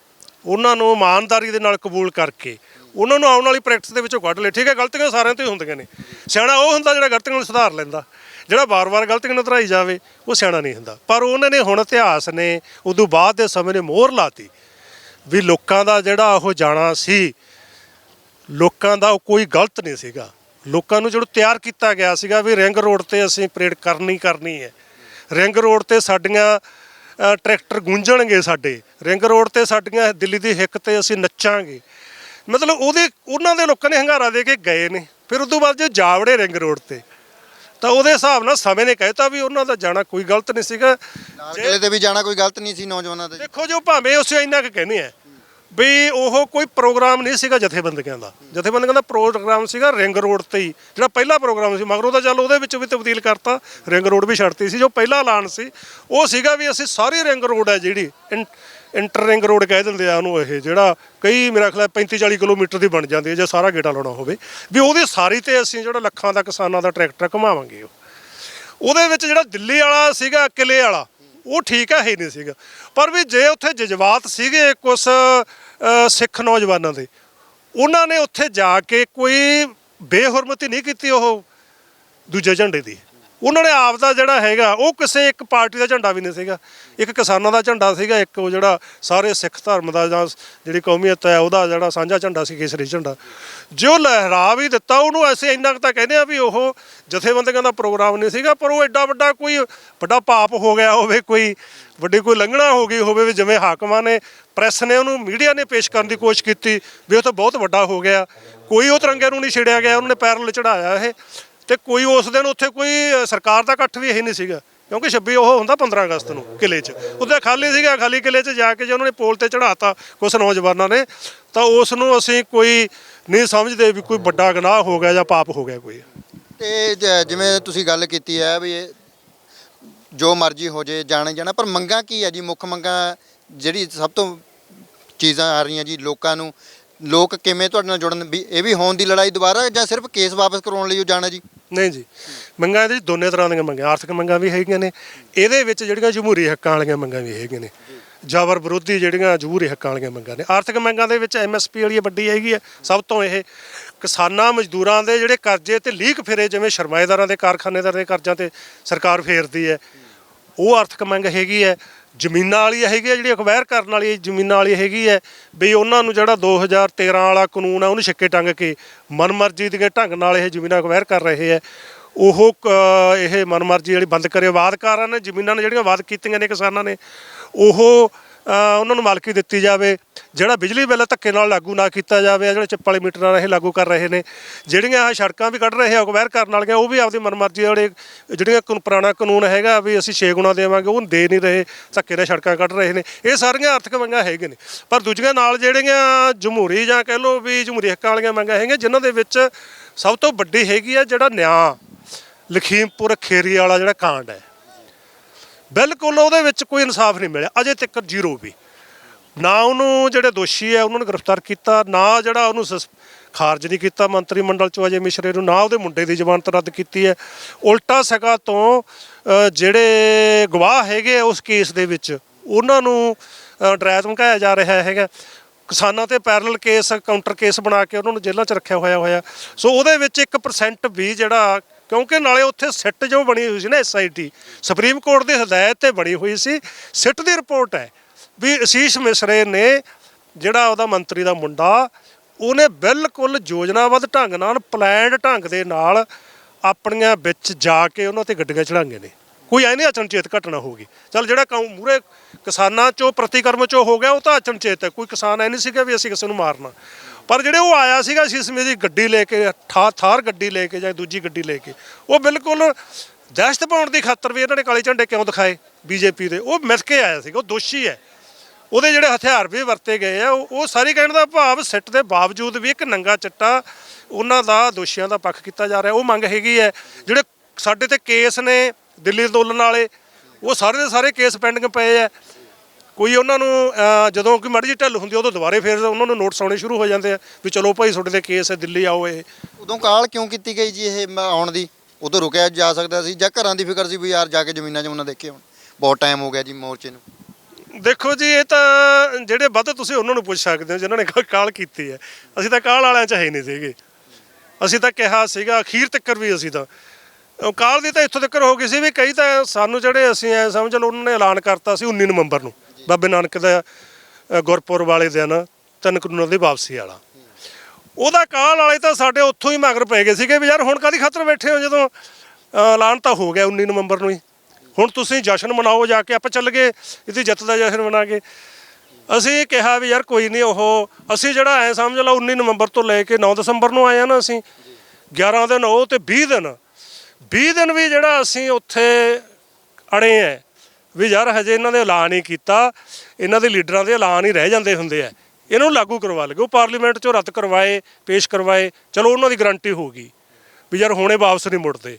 ਉਹਨਾਂ ਨੂੰ ਇਮਾਨਦਾਰੀ ਦੇ ਨਾਲ ਕਬੂਲ ਕਰਕੇ, ਉਹਨਾਂ ਨੂੰ ਆਉਣ ਵਾਲੀ ਪ੍ਰੈਕਟਿਸ ਦੇ ਵਿੱਚੋਂ ਕੱਢ ਲੈ। ਠੀਕ ਹੈ, ਗਲਤੀਆਂ ਸਾਰਿਆਂ ਤੋਂ ਹੀ ਹੁੰਦੀਆਂ ਨੇ। ਸਿਆਣਾ ਉਹ ਹੁੰਦਾ ਜਿਹੜਾ ਗਲਤੀਆਂ ਨੂੰ ਸੁਧਾਰ ਲੈਂਦਾ, ਜਿਹੜਾ ਵਾਰ-ਵਾਰ ਗਲਤੀਆਂ ਨੂੰ ਧਰਾਈ ਜਾਵੇ, ਉਹ ਸਿਆਣਾ ਨਹੀਂ ਹੁੰਦਾ। ਪਰ ਉਹਨਾਂ ਨੇ ਹੁਣ ਇਤਿਹਾਸ ਨੇ, ਉਦੋਂ ਬਾਅਦ ਦੇ ਸਮੇਂ ਨੇ ਮੋਹਰ ਲਾਤੀ। ਵੀ ਲੋਕਾਂ ਦਾ ਜਿਹੜਾ ਉਹ ਜਾਣਾ ਸੀ, ਲੋਕਾਂ ਦਾ ਉਹ ਕੋਈ ਗਲਤ ਨਹੀਂ ਸੀਗਾ। ਲੋਕਾਂ ਨੂੰ ਜਿਹੜਾ ਤਿਆਰ ਕੀਤਾ ਗਿਆ ਸੀਗਾ ਵੀ ਰਿੰਗ ਰੋਡ ਤੇ ਅਸੀਂ ਪਰੇਡ ਕਰਨੀ ਕਰਨੀ ਹੈ, ਰਿੰਗ ਰੋਡ ਤੇ ਸਾਡੀਆਂ ਟਰੈਕਟਰ ਗੂੰਜਣਗੇ ਸਾਡੇ, ਰਿੰਗ ਰੋਡ ਤੇ ਸਾਡੀਆਂ ਦਿੱਲੀ ਦੀ ਹਿੱਕ ਤੇ ਅਸੀਂ ਨੱਚਾਂਗੇ। ਮਤਲਬ ਉਹਦੇ, ਉਹਨਾਂ ਦੇ ਲੋਕਾਂ ਨੇ ਹੰਗਾਰਾ ਦੇ ਕੇ ਗਏ ਨੇ, ਫਿਰ ਉਸ ਤੋਂ ਬਾਅਦ ਜੋ ਜਾਵੜੇ ਰਿੰਗ ਰੋਡ ਤੇ। ਤਾਂ ਉਹਦੇ ਹਿਸਾਬ ਨਾਲ ਸਮੇਂ ਨੇ ਕਹਿਤਾ ਵੀ ਉਹਨਾਂ ਦਾ ਜਾਣਾ ਕੋਈ ਗਲਤ ਨਹੀਂ ਸੀਗਾ। ਲਾਲ ਕਿਲੇ ਤੇ ਵੀ ਜਾਣਾ ਕੋਈ ਗਲਤ ਨਹੀਂ ਸੀ ਨੌਜਵਾਨਾਂ ਦਾ। ਦੇਖੋ ਜੋ ਭਾਵੇਂ ਉਸੇ ਇੰਨਾ ਕੁ ਕਹਿੰਦੇ ਆ ਵੀ ਉਹ ਕੋਈ ਪ੍ਰੋਗਰਾਮ ਨਹੀਂ ਸੀਗਾ ਜਥੇਬੰਦੀਆਂ ਦਾ। ਜਥੇਬੰਦੀਆਂ ਦਾ ਪ੍ਰੋਗਰਾਮ ਸੀਗਾ ਰਿੰਗ ਰੋਡ ਤੇ ਹੀ ਜਿਹੜਾ ਪਹਿਲਾ ਪ੍ਰੋਗਰਾਮ ਸੀ। ਮਗਰੋਂ ਤਾਂ ਚੱਲ ਉਹਦੇ ਵਿੱਚ ਵੀ ਤਬਦੀਲ ਕਰਤਾ ਰਿੰਗ ਰੋਡ ਵੀ ਛੱਡਤੀ ਸੀ। ਜੋ ਪਹਿਲਾ ਐਲਾਨ ਸੀ ਉਹ ਸੀਗਾ ਵੀ ਅਸੀਂ ਸਾਰੀ ਰਿੰਗ ਰੋਡ ਹੈ ਜਿਹੜੀ ਇੰਟਰ ਰਿੰਗ ਰੋਡ ਕਹਿ ਦਿੰਦੇ ਆ ਉਹਨੂੰ ਇਹ, ਜਿਹੜਾ ਕਈ ਮੇਰਾ ਖਿਆਲ 35 40 ਕਿਲੋਮੀਟਰ ਦੀ ਬਣ ਜਾਂਦੀ ਹੈ, ਜੇ ਸਾਰਾ ਗੇੜਾ ਲਾਉਣਾ ਹੋਵੇ। ਵੀ ਉਹਦੀ ਸਾਰੀ ਤੇ ਅਸੀਂ ਜਿਹੜਾ ਲੱਖਾਂ ਦਾ ਕਿਸਾਨਾਂ ਦਾ ਟਰੈਕਟਰ ਘੁਮਾਵਾਂਗੇ ਉਹਦੇ ਵਿੱਚ ਜਿਹੜਾ ਦਿੱਲੀ ਵਾਲਾ ਸੀਗਾ, ਕਿਲੇ ਵਾਲਾ, ਉਹ ਠੀਕ ਹੈ, ਹੀ ਨਹੀਂ ਸੀਗਾ। ਪਰ ਵੀ ਜੇ ਉੱਥੇ ਜਜ਼ਬਾਤ ਸੀਗੇ ਕੁਝ ਸਿੱਖ ਨੌਜਵਾਨਾਂ ਦੇ, ਉਹਨਾਂ ਨੇ ਉੱਥੇ ਜਾ ਕੇ ਕੋਈ ਬੇਹੁਰਮਤੀ ਨਹੀਂ ਕੀਤੀ ਉਹ ਦੂਜੇ ਝੰਡੇ ਦੀ। ਉਹਨਾਂ ਨੇ ਆਪ ਦਾ ਜਿਹੜਾ ਹੈਗਾ, ਉਹ ਕਿਸੇ ਇੱਕ ਪਾਰਟੀ ਦਾ ਝੰਡਾ ਵੀ ਨਹੀਂ ਸੀਗਾ। ਇੱਕ ਕਿਸਾਨਾਂ ਦਾ ਝੰਡਾ ਸੀਗਾ, ਇੱਕ ਉਹ ਜਿਹੜਾ ਸਾਰੇ ਸਿੱਖ ਧਰਮ ਦਾ ਜਾਂ ਜਿਹੜੀ ਕੌਮੀਅਤ ਹੈ, ਉਹਦਾ ਜਿਹੜਾ ਸਾਂਝਾ ਝੰਡਾ ਸੀ, ਕੇਸਰੀ ਝੰਡਾ। ਜੋ ਲਹਿਰਾ ਵੀ ਦਿੱਤਾ, ਉਹਨੂੰ ਐਸੇ ਇੰਨਾ ਕੁ ਤਾਂ ਕਹਿੰਦੇ ਆ ਵੀ ਉਹ ਜਥੇਬੰਦੀਆਂ ਦਾ ਪ੍ਰੋਗਰਾਮ ਨਹੀਂ ਸੀਗਾ, ਪਰ ਉਹ ਐਡਾ ਵੱਡਾ ਕੋਈ ਵੱਡਾ ਪਾਪ ਹੋ ਗਿਆ ਹੋਵੇ, ਕੋਈ ਵੱਡੀ ਕੋਈ ਲੰਘਣਾ ਹੋ ਗਈ ਹੋਵੇ ਵੀ ਜਿਵੇਂ ਹਾਕਮਾਂ ਨੇ, ਪ੍ਰੈਸ ਨੇ ਉਹਨੂੰ ਮੀਡੀਆ ਨੇ ਪੇਸ਼ ਕਰਨ ਦੀ ਕੋਸ਼ਿਸ਼ ਕੀਤੀ ਵੀ ਉਹ ਤਾਂ ਬਹੁਤ ਵੱਡਾ ਹੋ ਗਿਆ। ਕੋਈ ਉਹ ਤਿਰੰਗੇ ਨੂੰ ਨਹੀਂ ਛੇੜਿਆ ਗਿਆ, ਉਹਨਾਂ ਨੇ ਪੈਰਲ ਚੜਾਇਆ ਇਹ। ਤੇ ਕੋਈ ਉਸ ਦਿਨ ਉੱਥੇ ਕੋਈ ਸਰਕਾਰ ਦਾ ਇਕੱਠ ਵੀ ਇਹ ਨਹੀਂ ਸੀਗਾ, ਕਿਉਂਕਿ 26 ਉਹ ਹੁੰਦਾ 15 ਅਗਸਤ ਨੂੰ ਕਿਲੇ 'ਚ। ਉਹਦੇ ਖਾਲੀ ਸੀਗਾ, ਖਾਲੀ ਕਿਲੇ 'ਚ ਜਾ ਕੇ ਜੇ ਉਹਨਾਂ ਨੇ ਪੋਲ ਤੇ ਚੜਾਤਾ ਕੁਝ ਨੌਜਵਾਨਾਂ ਨੇ, ਤਾਂ ਉਸ ਨੂੰ ਅਸੀਂ ਕੋਈ ਨਹੀਂ ਸਮਝਦੇ ਵੀ ਕੋਈ ਵੱਡਾ ਗੁਨਾਹ ਹੋ ਗਿਆ ਜਾਂ ਪਾਪ ਹੋ ਗਿਆ ਕੋਈ। ਤੇ ਜ- ਜਿਵੇਂ ਤੁਸੀਂ ਗੱਲ ਕੀਤੀ ਹੈ ਵੀ ਇਹ ਜੋ ਮਰਜ਼ੀ ਹੋ ਜੇ, ਜਾਣੇ ਜਾਣਾ, ਪਰ ਮੰਗਾਂ ਕੀ ਹੈ ਜੀ? ਮੁੱਖ ਮੰਗਾਂ ਜਿਹੜੀ ਸਭ ਤੋਂ ਚੀਜ਼ਾਂ ਆ ਰਹੀਆਂ ਜੀ ਲੋਕਾਂ ਨੂੰ, ਲੋਕ ਕਿਵੇਂ ਤੁਹਾਡੇ ਨਾਲ ਜੁੜਨ, ਵੀ ਇਹ ਵੀ ਹੋਣ ਦੀ ਲੜਾਈ ਦੁਬਾਰਾ ਜਾਂ ਸਿਰਫ ਕੇਸ ਵਾਪਸ ਕਰਾਉਣ ਲਈ ਉਹ ਜਾਣਾ ਜੀ? ਨਹੀਂ ਜੀ। ਮੰਗਾਂ ਇਹਦੇ 'ਚ ਦੋਨੇ ਤਰ੍ਹਾਂ ਦੀਆਂ ਮੰਗਾਂ, ਆਰਥਿਕ ਮੰਗਾਂ ਵੀ ਹੈਗੀਆਂ ਨੇ। ਇਹਦੇ ਵਿੱਚ ਜਿਹੜੀਆਂ ਜਮਹੂਰੀ ਹੱਕਾਂ ਵਾਲੀਆਂ ਮੰਗਾਂ ਵੀ ਹੈਗੀਆਂ ਨੇ। ਜਾਬਰ ਵਿਰੋਧੀ ਜਿਹੜੀਆਂ ਜਮਹੂਰੀ ਹੱਕਾਂ ਵਾਲੀਆਂ ਮੰਗਾਂ ਨੇ। ਆਰਥਿਕ ਮੰਗਾਂ ਦੇ ਵਿੱਚ ਐਮਐਸਪੀ ਵਾਲੀ ਵੱਡੀ ਹੈਗੀ ਹੈ ਸਭ ਤੋਂ ਇਹ ਕਿਸਾਨਾਂ, ਮਜ਼ਦੂਰਾਂ ਦੇ ਜਿਹੜੇ ਕਰਜ਼ੇ ਤੇ ਲੀਕ ਫਿਰੇ, ਜਿਵੇਂ ਸਰਮਾਏਦਾਰਾਂ ਦੇ ਕਾਰਖਾਨੇਦਾਰਾਂ ਦੇ ਕਰਜ਼ਾਂ ਤੇ ਸਰਕਾਰ ਫੇਰਦੀ ਹੈ। ਉਹ ਆਰਥਿਕ ਮੰਗ ਹੈਗੀ ਹੈ, ਜ਼ਮੀਨਾਂ ਵਾਲੀ ਹੈਗੀ ਹੈ, ਜਿਹੜੀ ਅਕਵਾਇਰ ਕਰਨ ਵਾਲੀ ਜ਼ਮੀਨਾਂ ਵਾਲੀ ਹੈਗੀ ਹੈ, ਵੀ ਉਹਨਾਂ ਨੂੰ ਜਿਹੜਾ 2013 ਵਾਲਾ ਕਾਨੂੰਨ ਆ ਉਹਨੂੰ ਛਿੱਕੇ ਟੰਗ ਕੇ ਮਨਮਰਜ਼ੀ ਦੇ ਢੰਗ ਨਾਲ ਇਹ ਜ਼ਮੀਨਾਂ ਅਕਵਾਇਰ ਕਰ ਰਹੇ ਹੈ। ਉਹ ਕ- ਇਹ ਮਨਮਰਜ਼ੀ ਜਿਹੜੀ ਬੰਦ ਕਰੇ ਵਾਦਕਾਰਾਂ ਨੇ ਜ਼ਮੀਨਾਂ ਨੇ ਜਿਹੜੀਆਂ ਵਾਦ ਕੀਤੀਆਂ ਨੇ ਕਿਸਾਨਾਂ ਨੇ, ਉਹ ਉਹਨਾਂ ਨੂੰ ਮਾਲਕੀ ਦਿੱਤੀ ਜਾਵੇ, ਜਿਹੜਾ ਬਿਜਲੀ ਬਿੱਲ ਧੱਕੇ ਨਾਲ ਲਾਗੂ ਨਾ ਕੀਤਾ ਜਾਵੇ ਜਿਹੜੇ ਚਿੱਪ ਵਾਲੇ ਮੀਟਰ ਨਾਲ ਇਹ ਲਾਗੂ ਕਰ ਰਹੇ ਨੇ, ਜਿਹੜੀਆਂ ਆਹ ਸੜਕਾਂ ਵੀ ਕੱਢ ਰਹੇ ਆ ਅਕਵਾਇਰ ਕਰਨ ਵਾਲੀਆਂ, ਉਹ ਵੀ ਆਪਦੀ ਮਨਮਰਜ਼ੀ ਵਾਲੇ ਜਿਹੜੀਆਂ ਕਾਨੂੰਨ- ਪੁਰਾਣਾ ਕਾਨੂੰਨ ਹੈਗਾ ਵੀ ਅਸੀਂ 6 ਗੁਣਾ ਦੇਵਾਂਗੇ, ਉਹ ਦੇ ਨਹੀਂ ਰਹੇ, ਧੱਕੇ ਨਾਲ ਸੜਕਾਂ ਕੱਢ ਰਹੇ ਨੇ। ਇਹ ਸਾਰੀਆਂ ਆਰਥਿਕ ਮੰਗਾਂ ਹੈਗੀਆਂ ਨੇ। ਪਰ ਦੂਜੀਆਂ ਨਾਲ ਜਿਹੜੀਆਂ ਜਮਹੂਰੀ ਜਾਂ ਕਹਿ ਲਓ ਵੀ ਜਮਹੂਰੀ ਹੱਕਾਂ ਵਾਲੀਆਂ ਮੰਗਾਂ ਹੈਗੀਆਂ, ਜਿਨ੍ਹਾਂ ਦੇ ਵਿੱਚ ਸਭ ਤੋਂ ਵੱਡੀ ਹੈਗੀ ਆ ਜਿਹੜਾ ਨਿਆਂ, ਲਖੀਮਪੁਰ ਖੇਰੀ ਵਾਲਾ ਜਿਹੜਾ ਕਾਂਡ ਹੈ। ਬਿਲਕੁਲ ਉਹਦੇ ਵਿੱਚ ਕੋਈ ਇਨਸਾਫ ਨਹੀਂ ਮਿਲਿਆ ਅਜੇ ਤੱਕ ਜ਼ੀਰੋ ਵੀ। ਨਾ ਉਹਨੂੰ ਜਿਹੜੇ ਦੋਸ਼ੀ ਹੈ ਉਹਨਾਂ ਨੂੰ ਗ੍ਰਿਫਤਾਰ ਕੀਤਾ ਨਾ ਜਿਹੜਾ ਉਹਨੂੰ ਸਸ- ਖਾਰਜ ਨਹੀਂ ਕੀਤਾ ਮੰਤਰੀ ਮੰਡਲ ਚੋਂ ਅਜੇ ਮਿਸ਼ਰੇ ਨੂੰ ਨਾ ਉਹਦੇ ਮੁੰਡੇ ਦੀ ਜ਼ਮਾਨਤ ਰੱਦ ਕੀਤੀ ਹੈ। ਉਲਟਾ ਸਗਾ ਤੋਂ ਜਿਹੜੇ ਗਵਾਹ ਹੈਗੇ ਆ ਉਸ ਕੇਸ ਦੇ ਵਿੱਚ ਉਹਨਾਂ ਨੂੰ ਅ, ਡਰਾਇਆ ਧਮਕਾਇਆ ਜਾ ਰਿਹਾ ਹੈਗਾ। ਕਿਸਾਨਾਂ ਤੇ ਪੈਰਲਲ ਕੇਸ ਕਾਊਂਟਰ ਕੇਸ ਬਣਾ ਕੇ ਉਹਨਾਂ ਨੂੰ ਜੇਲ੍ਹਾਂ 'ਚ ਰੱਖਿਆ ਹੋਇਆ ਹੋਇਆ। ਸੋ ਉਹਦੇ ਵਿੱਚ 1% ਵੀ ਜਿਹੜਾ ਕਿਉਂਕਿ ਨਾਲੇ ਉੱਥੇ ਸਿੱਟ ਜੋ ਬਣੀ ਹੋਈ ਸੀ ਨਾ ਐਸਆਈਟੀ ਸੁਪਰੀਮ ਕੋਰਟ ਦੀ ਹਦਾਇਤ ਤੇ ਬਣੀ ਹੋਈ ਸੀ। ਸਿੱਟ ਦੀ ਰਿਪੋਰਟ ਹੈ ਵੀ ਅਸੀਸ਼ ਮਿਸਰੇ ਨੇ ਜਿਹੜਾ ਉਹਦਾ ਮੰਤਰੀ ਦਾ ਮੁੰਡਾ, ਉਹਨੇ ਬਿਲਕੁਲ ਯੋਜਨਾਬੱਧ ਢੰਗ ਨਾਲ, ਪਲਾਨਡ ਢੰਗ ਦੇ ਨਾਲ ਆਪਣੀਆਂ ਵਿੱਚ ਜਾ ਕੇ ਉਹਨਾਂ ਤੇ ਗੱਡੀਆਂ ਚੜਾਈਆਂ ਨੇ। ਕੋਈ ਐ ਨਹੀਂ ਅਚਨਚੇਤ ਘਟਨਾ ਹੋਊਗੀ ਚਲ ਜਿਹੜਾ ਕੰਮ ਮੂਰੇ ਕਿਸਾਨਾਂ ਚੋਂ, ਪ੍ਰਤੀਕਰਮ ਚੋਂ ਹੋ ਗਿਆ, ਉਹ ਤਾਂ ਅਚਨਚੇਤ ਹੈ। ਕੋਈ ਕਿਸਾਨ ਐ ਨਹੀਂ ਸੀਗਾ ਵੀ ਅਸੀਂ ਕਿਸੇ ਨੂੰ ਮਾਰਨਾ। ਪਰ ਜਿਹੜੇ ਉਹ ਆਇਆ ਸੀਗਾ ਸ਼ੀਸ਼ਮੇ ਦੀ ਗੱਡੀ ਲੈ ਕੇ ਠਾ ਥਾਰ ਗੱਡੀ ਲੈ ਕੇ ਜਾਂ ਦੂਜੀ ਗੱਡੀ ਲੈ ਕੇ, ਉਹ ਬਿਲਕੁਲ ਦਹਿਸ਼ਤ ਪਾਉਣ ਦੀ ਖਾਤਰ ਵੀ ਇਹਨਾਂ ਨੇ ਕਾਲੇ ਝੰਡੇ ਕਿਉਂ ਦਿਖਾਏ ਬੀਜੇਪੀ ਦੇ? ਉਹ ਮਿਲ ਕੇ ਆਇਆ ਸੀਗਾ, ਉਹ ਦੋਸ਼ੀ ਹੈ। ਉਹਦੇ ਜਿਹੜੇ ਹਥਿਆਰ ਵੀ ਵਰਤੇ ਗਏ ਆ, ਉਹ ਉਹ ਸਾਰੀ ਕਹਿਣ ਦਾ ਭਾਵ ਸਿੱਟ ਦੇ ਬਾਵਜੂਦ ਵੀ ਇੱਕ ਨੰਗਾ ਚਿੱਟਾ ਉਹਨਾਂ ਦਾ ਦੋਸ਼ੀਆਂ ਦਾ ਪੱਖ ਕੀਤਾ ਜਾ ਰਿਹਾ। ਉਹ ਮੰਗ ਹੈਗੀ ਹੈ, ਜਿਹੜੇ ਸਾਡੇ ਤੇ ਕੇਸ ਨੇ ਦਿੱਲੀ ਅੰਦੋਲਨ ਵਾਲੇ, ਉਹ ਸਾਰੇ ਦੇ ਸਾਰੇ ਕੇਸ ਪੈਂਡਿੰਗ ਪਏ ਆ। ਕੋਈ ਉਹਨਾਂ ਨੂੰ ਅਹ, ਜਦੋਂ ਕੋਈ ਮਾੜੀ ਜਿਹੀ ਢਿੱਲ ਹੁੰਦੀ ਆ, ਉਦੋਂ ਦੁਬਾਰੇ ਫਿਰ ਉਹਨਾਂ ਨੂੰ ਨੋਟਿਸ ਆਉਣੇ ਸ਼ੁਰੂ ਹੋ ਜਾਂਦੇ ਆ ਵੀ ਚਲੋ ਭਾਈ ਤੁਹਾਡੇ ਤੇ ਕੇਸ ਹੈ ਦਿੱਲੀ ਆਓ ਇਹ। ਉਦੋਂ ਕਾਲ ਕਿਉਂ ਕੀਤੀ ਗਈ ਜੀ ਇਹ ਮ- ਆਉਣ ਦੀ? ਉਦੋਂ ਰੁਕਿਆ ਜਾ ਸਕਦਾ ਸੀ ਜਾਂ ਘਰਾਂ ਦੀ ਫਿਕਰ ਸੀ ਵੀ ਯਾਰ ਜਾ ਕੇ ਜ਼ਮੀਨਾਂ ਜਮੂਨਾਂ ਦੇਖੇ ਹੁਣ? ਬਹੁਤ ਟਾਈਮ ਹੋ ਗਿਆ ਜੀ ਮੋਰਚੇ ਨੂੰ। ਦੇਖੋ ਜੀ ਇਹ ਤਾਂ ਜਿਹੜੇ ਵੱਧ ਤੁਸੀਂ ਉਹਨਾਂ ਨੂੰ ਪੁੱਛ ਸਕਦੇ ਹੋ ਜਿਨ੍ਹਾਂ ਨੇ ਕਾ- ਕਾਲ ਕੀਤੀ ਹੈ ਅਸੀਂ ਤਾਂ ਕਾਲ ਵਾਲਿਆਂ ਚ ਹੈ ਹੀ ਨਹੀਂ ਸੀਗੇ। ਅਸੀਂ ਤਾਂ ਕਿਹਾ ਸੀਗਾ ਅਖੀਰ ਤੱਕ ਵੀ ਅਸੀਂ ਤਾਂ। ਉਹ ਕਾਲ ਦੀ ਤਾਂ ਇੱਥੋਂ ਤੱਕ ਹੋ ਗਈ ਸੀ ਵੀ ਕਈ ਤਾਂ ਸਾਨੂੰ ਜਿਹੜੇ ਅਸੀਂ ਐ ਸਮਝ ਲਓ ਉਹਨਾਂ ਨੇ ਐਲਾਨ ਕਰਤਾ ਸੀ 19 ਨਵੰਬਰ ਨੂੰ। ਬਾਬੇ ਨਾਨਕ ਦਾ ਗੁਰਪੁਰਬ ਵਾਲੇ ਦਿਨ ਤਿੰਨ ਕਾਨੂੰਨਾਂ ਦੀ ਵਾਪਸੀ ਵਾਲਾ। ਉਹਦਾ ਕਾਲ ਵਾਲੇ ਤਾਂ ਸਾਡੇ ਉੱਥੋਂ ਹੀ ਮਗਰ ਪੈ ਗਏ ਸੀਗੇ ਵੀ ਯਾਰ ਹੁਣ ਕਾਦੀ ਖਾਤਰ ਬੈਠੇ ਹੋ ਜਦੋਂ ਐਲਾਨ ਤਾਂ ਹੋ ਗਿਆ 19 ਨਵੰਬਰ ਨੂੰ ਹੀ। ਹੁਣ ਤੁਸੀਂ ਜਸ਼ਨ ਮਨਾਓ ਜਾ ਕੇ, ਆਪਾਂ ਚੱਲ ਗਏ, ਇਹਦੀ ਜਿੱਤ ਦਾ ਜਸ਼ਨ ਮਨਾ ਕੇ ਅਸੀਂ ਕਿਹਾ ਵੀ ਯਾਰ ਕੋਈ ਨਹੀਂ, ਉਹ, ਅਸੀਂ ਜਿਹੜਾ ਐ ਸਮਝ ਲਓ 19 ਨਵੰਬਰ ਤੋਂ ਲੈ ਕੇ 9 ਦਸੰਬਰ ਨੂੰ ਆਏ ਆ ਨਾ ਅਸੀਂ 11 ਦਿਨ ਉਹ ਤੇ 20 ਦਿਨ। 20 ਦਿਨ ਵੀ ਜਿਹੜਾ ਅਸੀਂ ਉੱਥੇ ਅੜੇ ਐ ਵੀ ਯਾਰ ਹਜੇ ਇਹਨਾਂ ਦੇ ਐਲਾਨ ਹੀ ਕੀਤਾ, ਇਹਨਾਂ ਦੇ ਲੀਡਰਾਂ ਦੇ ਐਲਾਨ ਹੀ ਰਹਿ ਜਾਂਦੇ ਹੁੰਦੇ ਆ। ਇਹਨੂੰ ਲਾਗੂ ਕਰਵਾ ਲਗੇ ਉਹ ਪਾਰਲੀਮੈਂਟ 'ਚੋਂ ਰੱਦ ਕਰਵਾਏ, ਪੇਸ਼ ਕਰਵਾਏ, ਚਲੋ ਉਹਨਾਂ ਦੀ ਗਰੰਟੀ ਹੋ ਗਈ ਵੀ ਯਾਰ ਹੁਣੇ ਵਾਪਸ ਨਹੀਂ ਮੁੜਦੇ।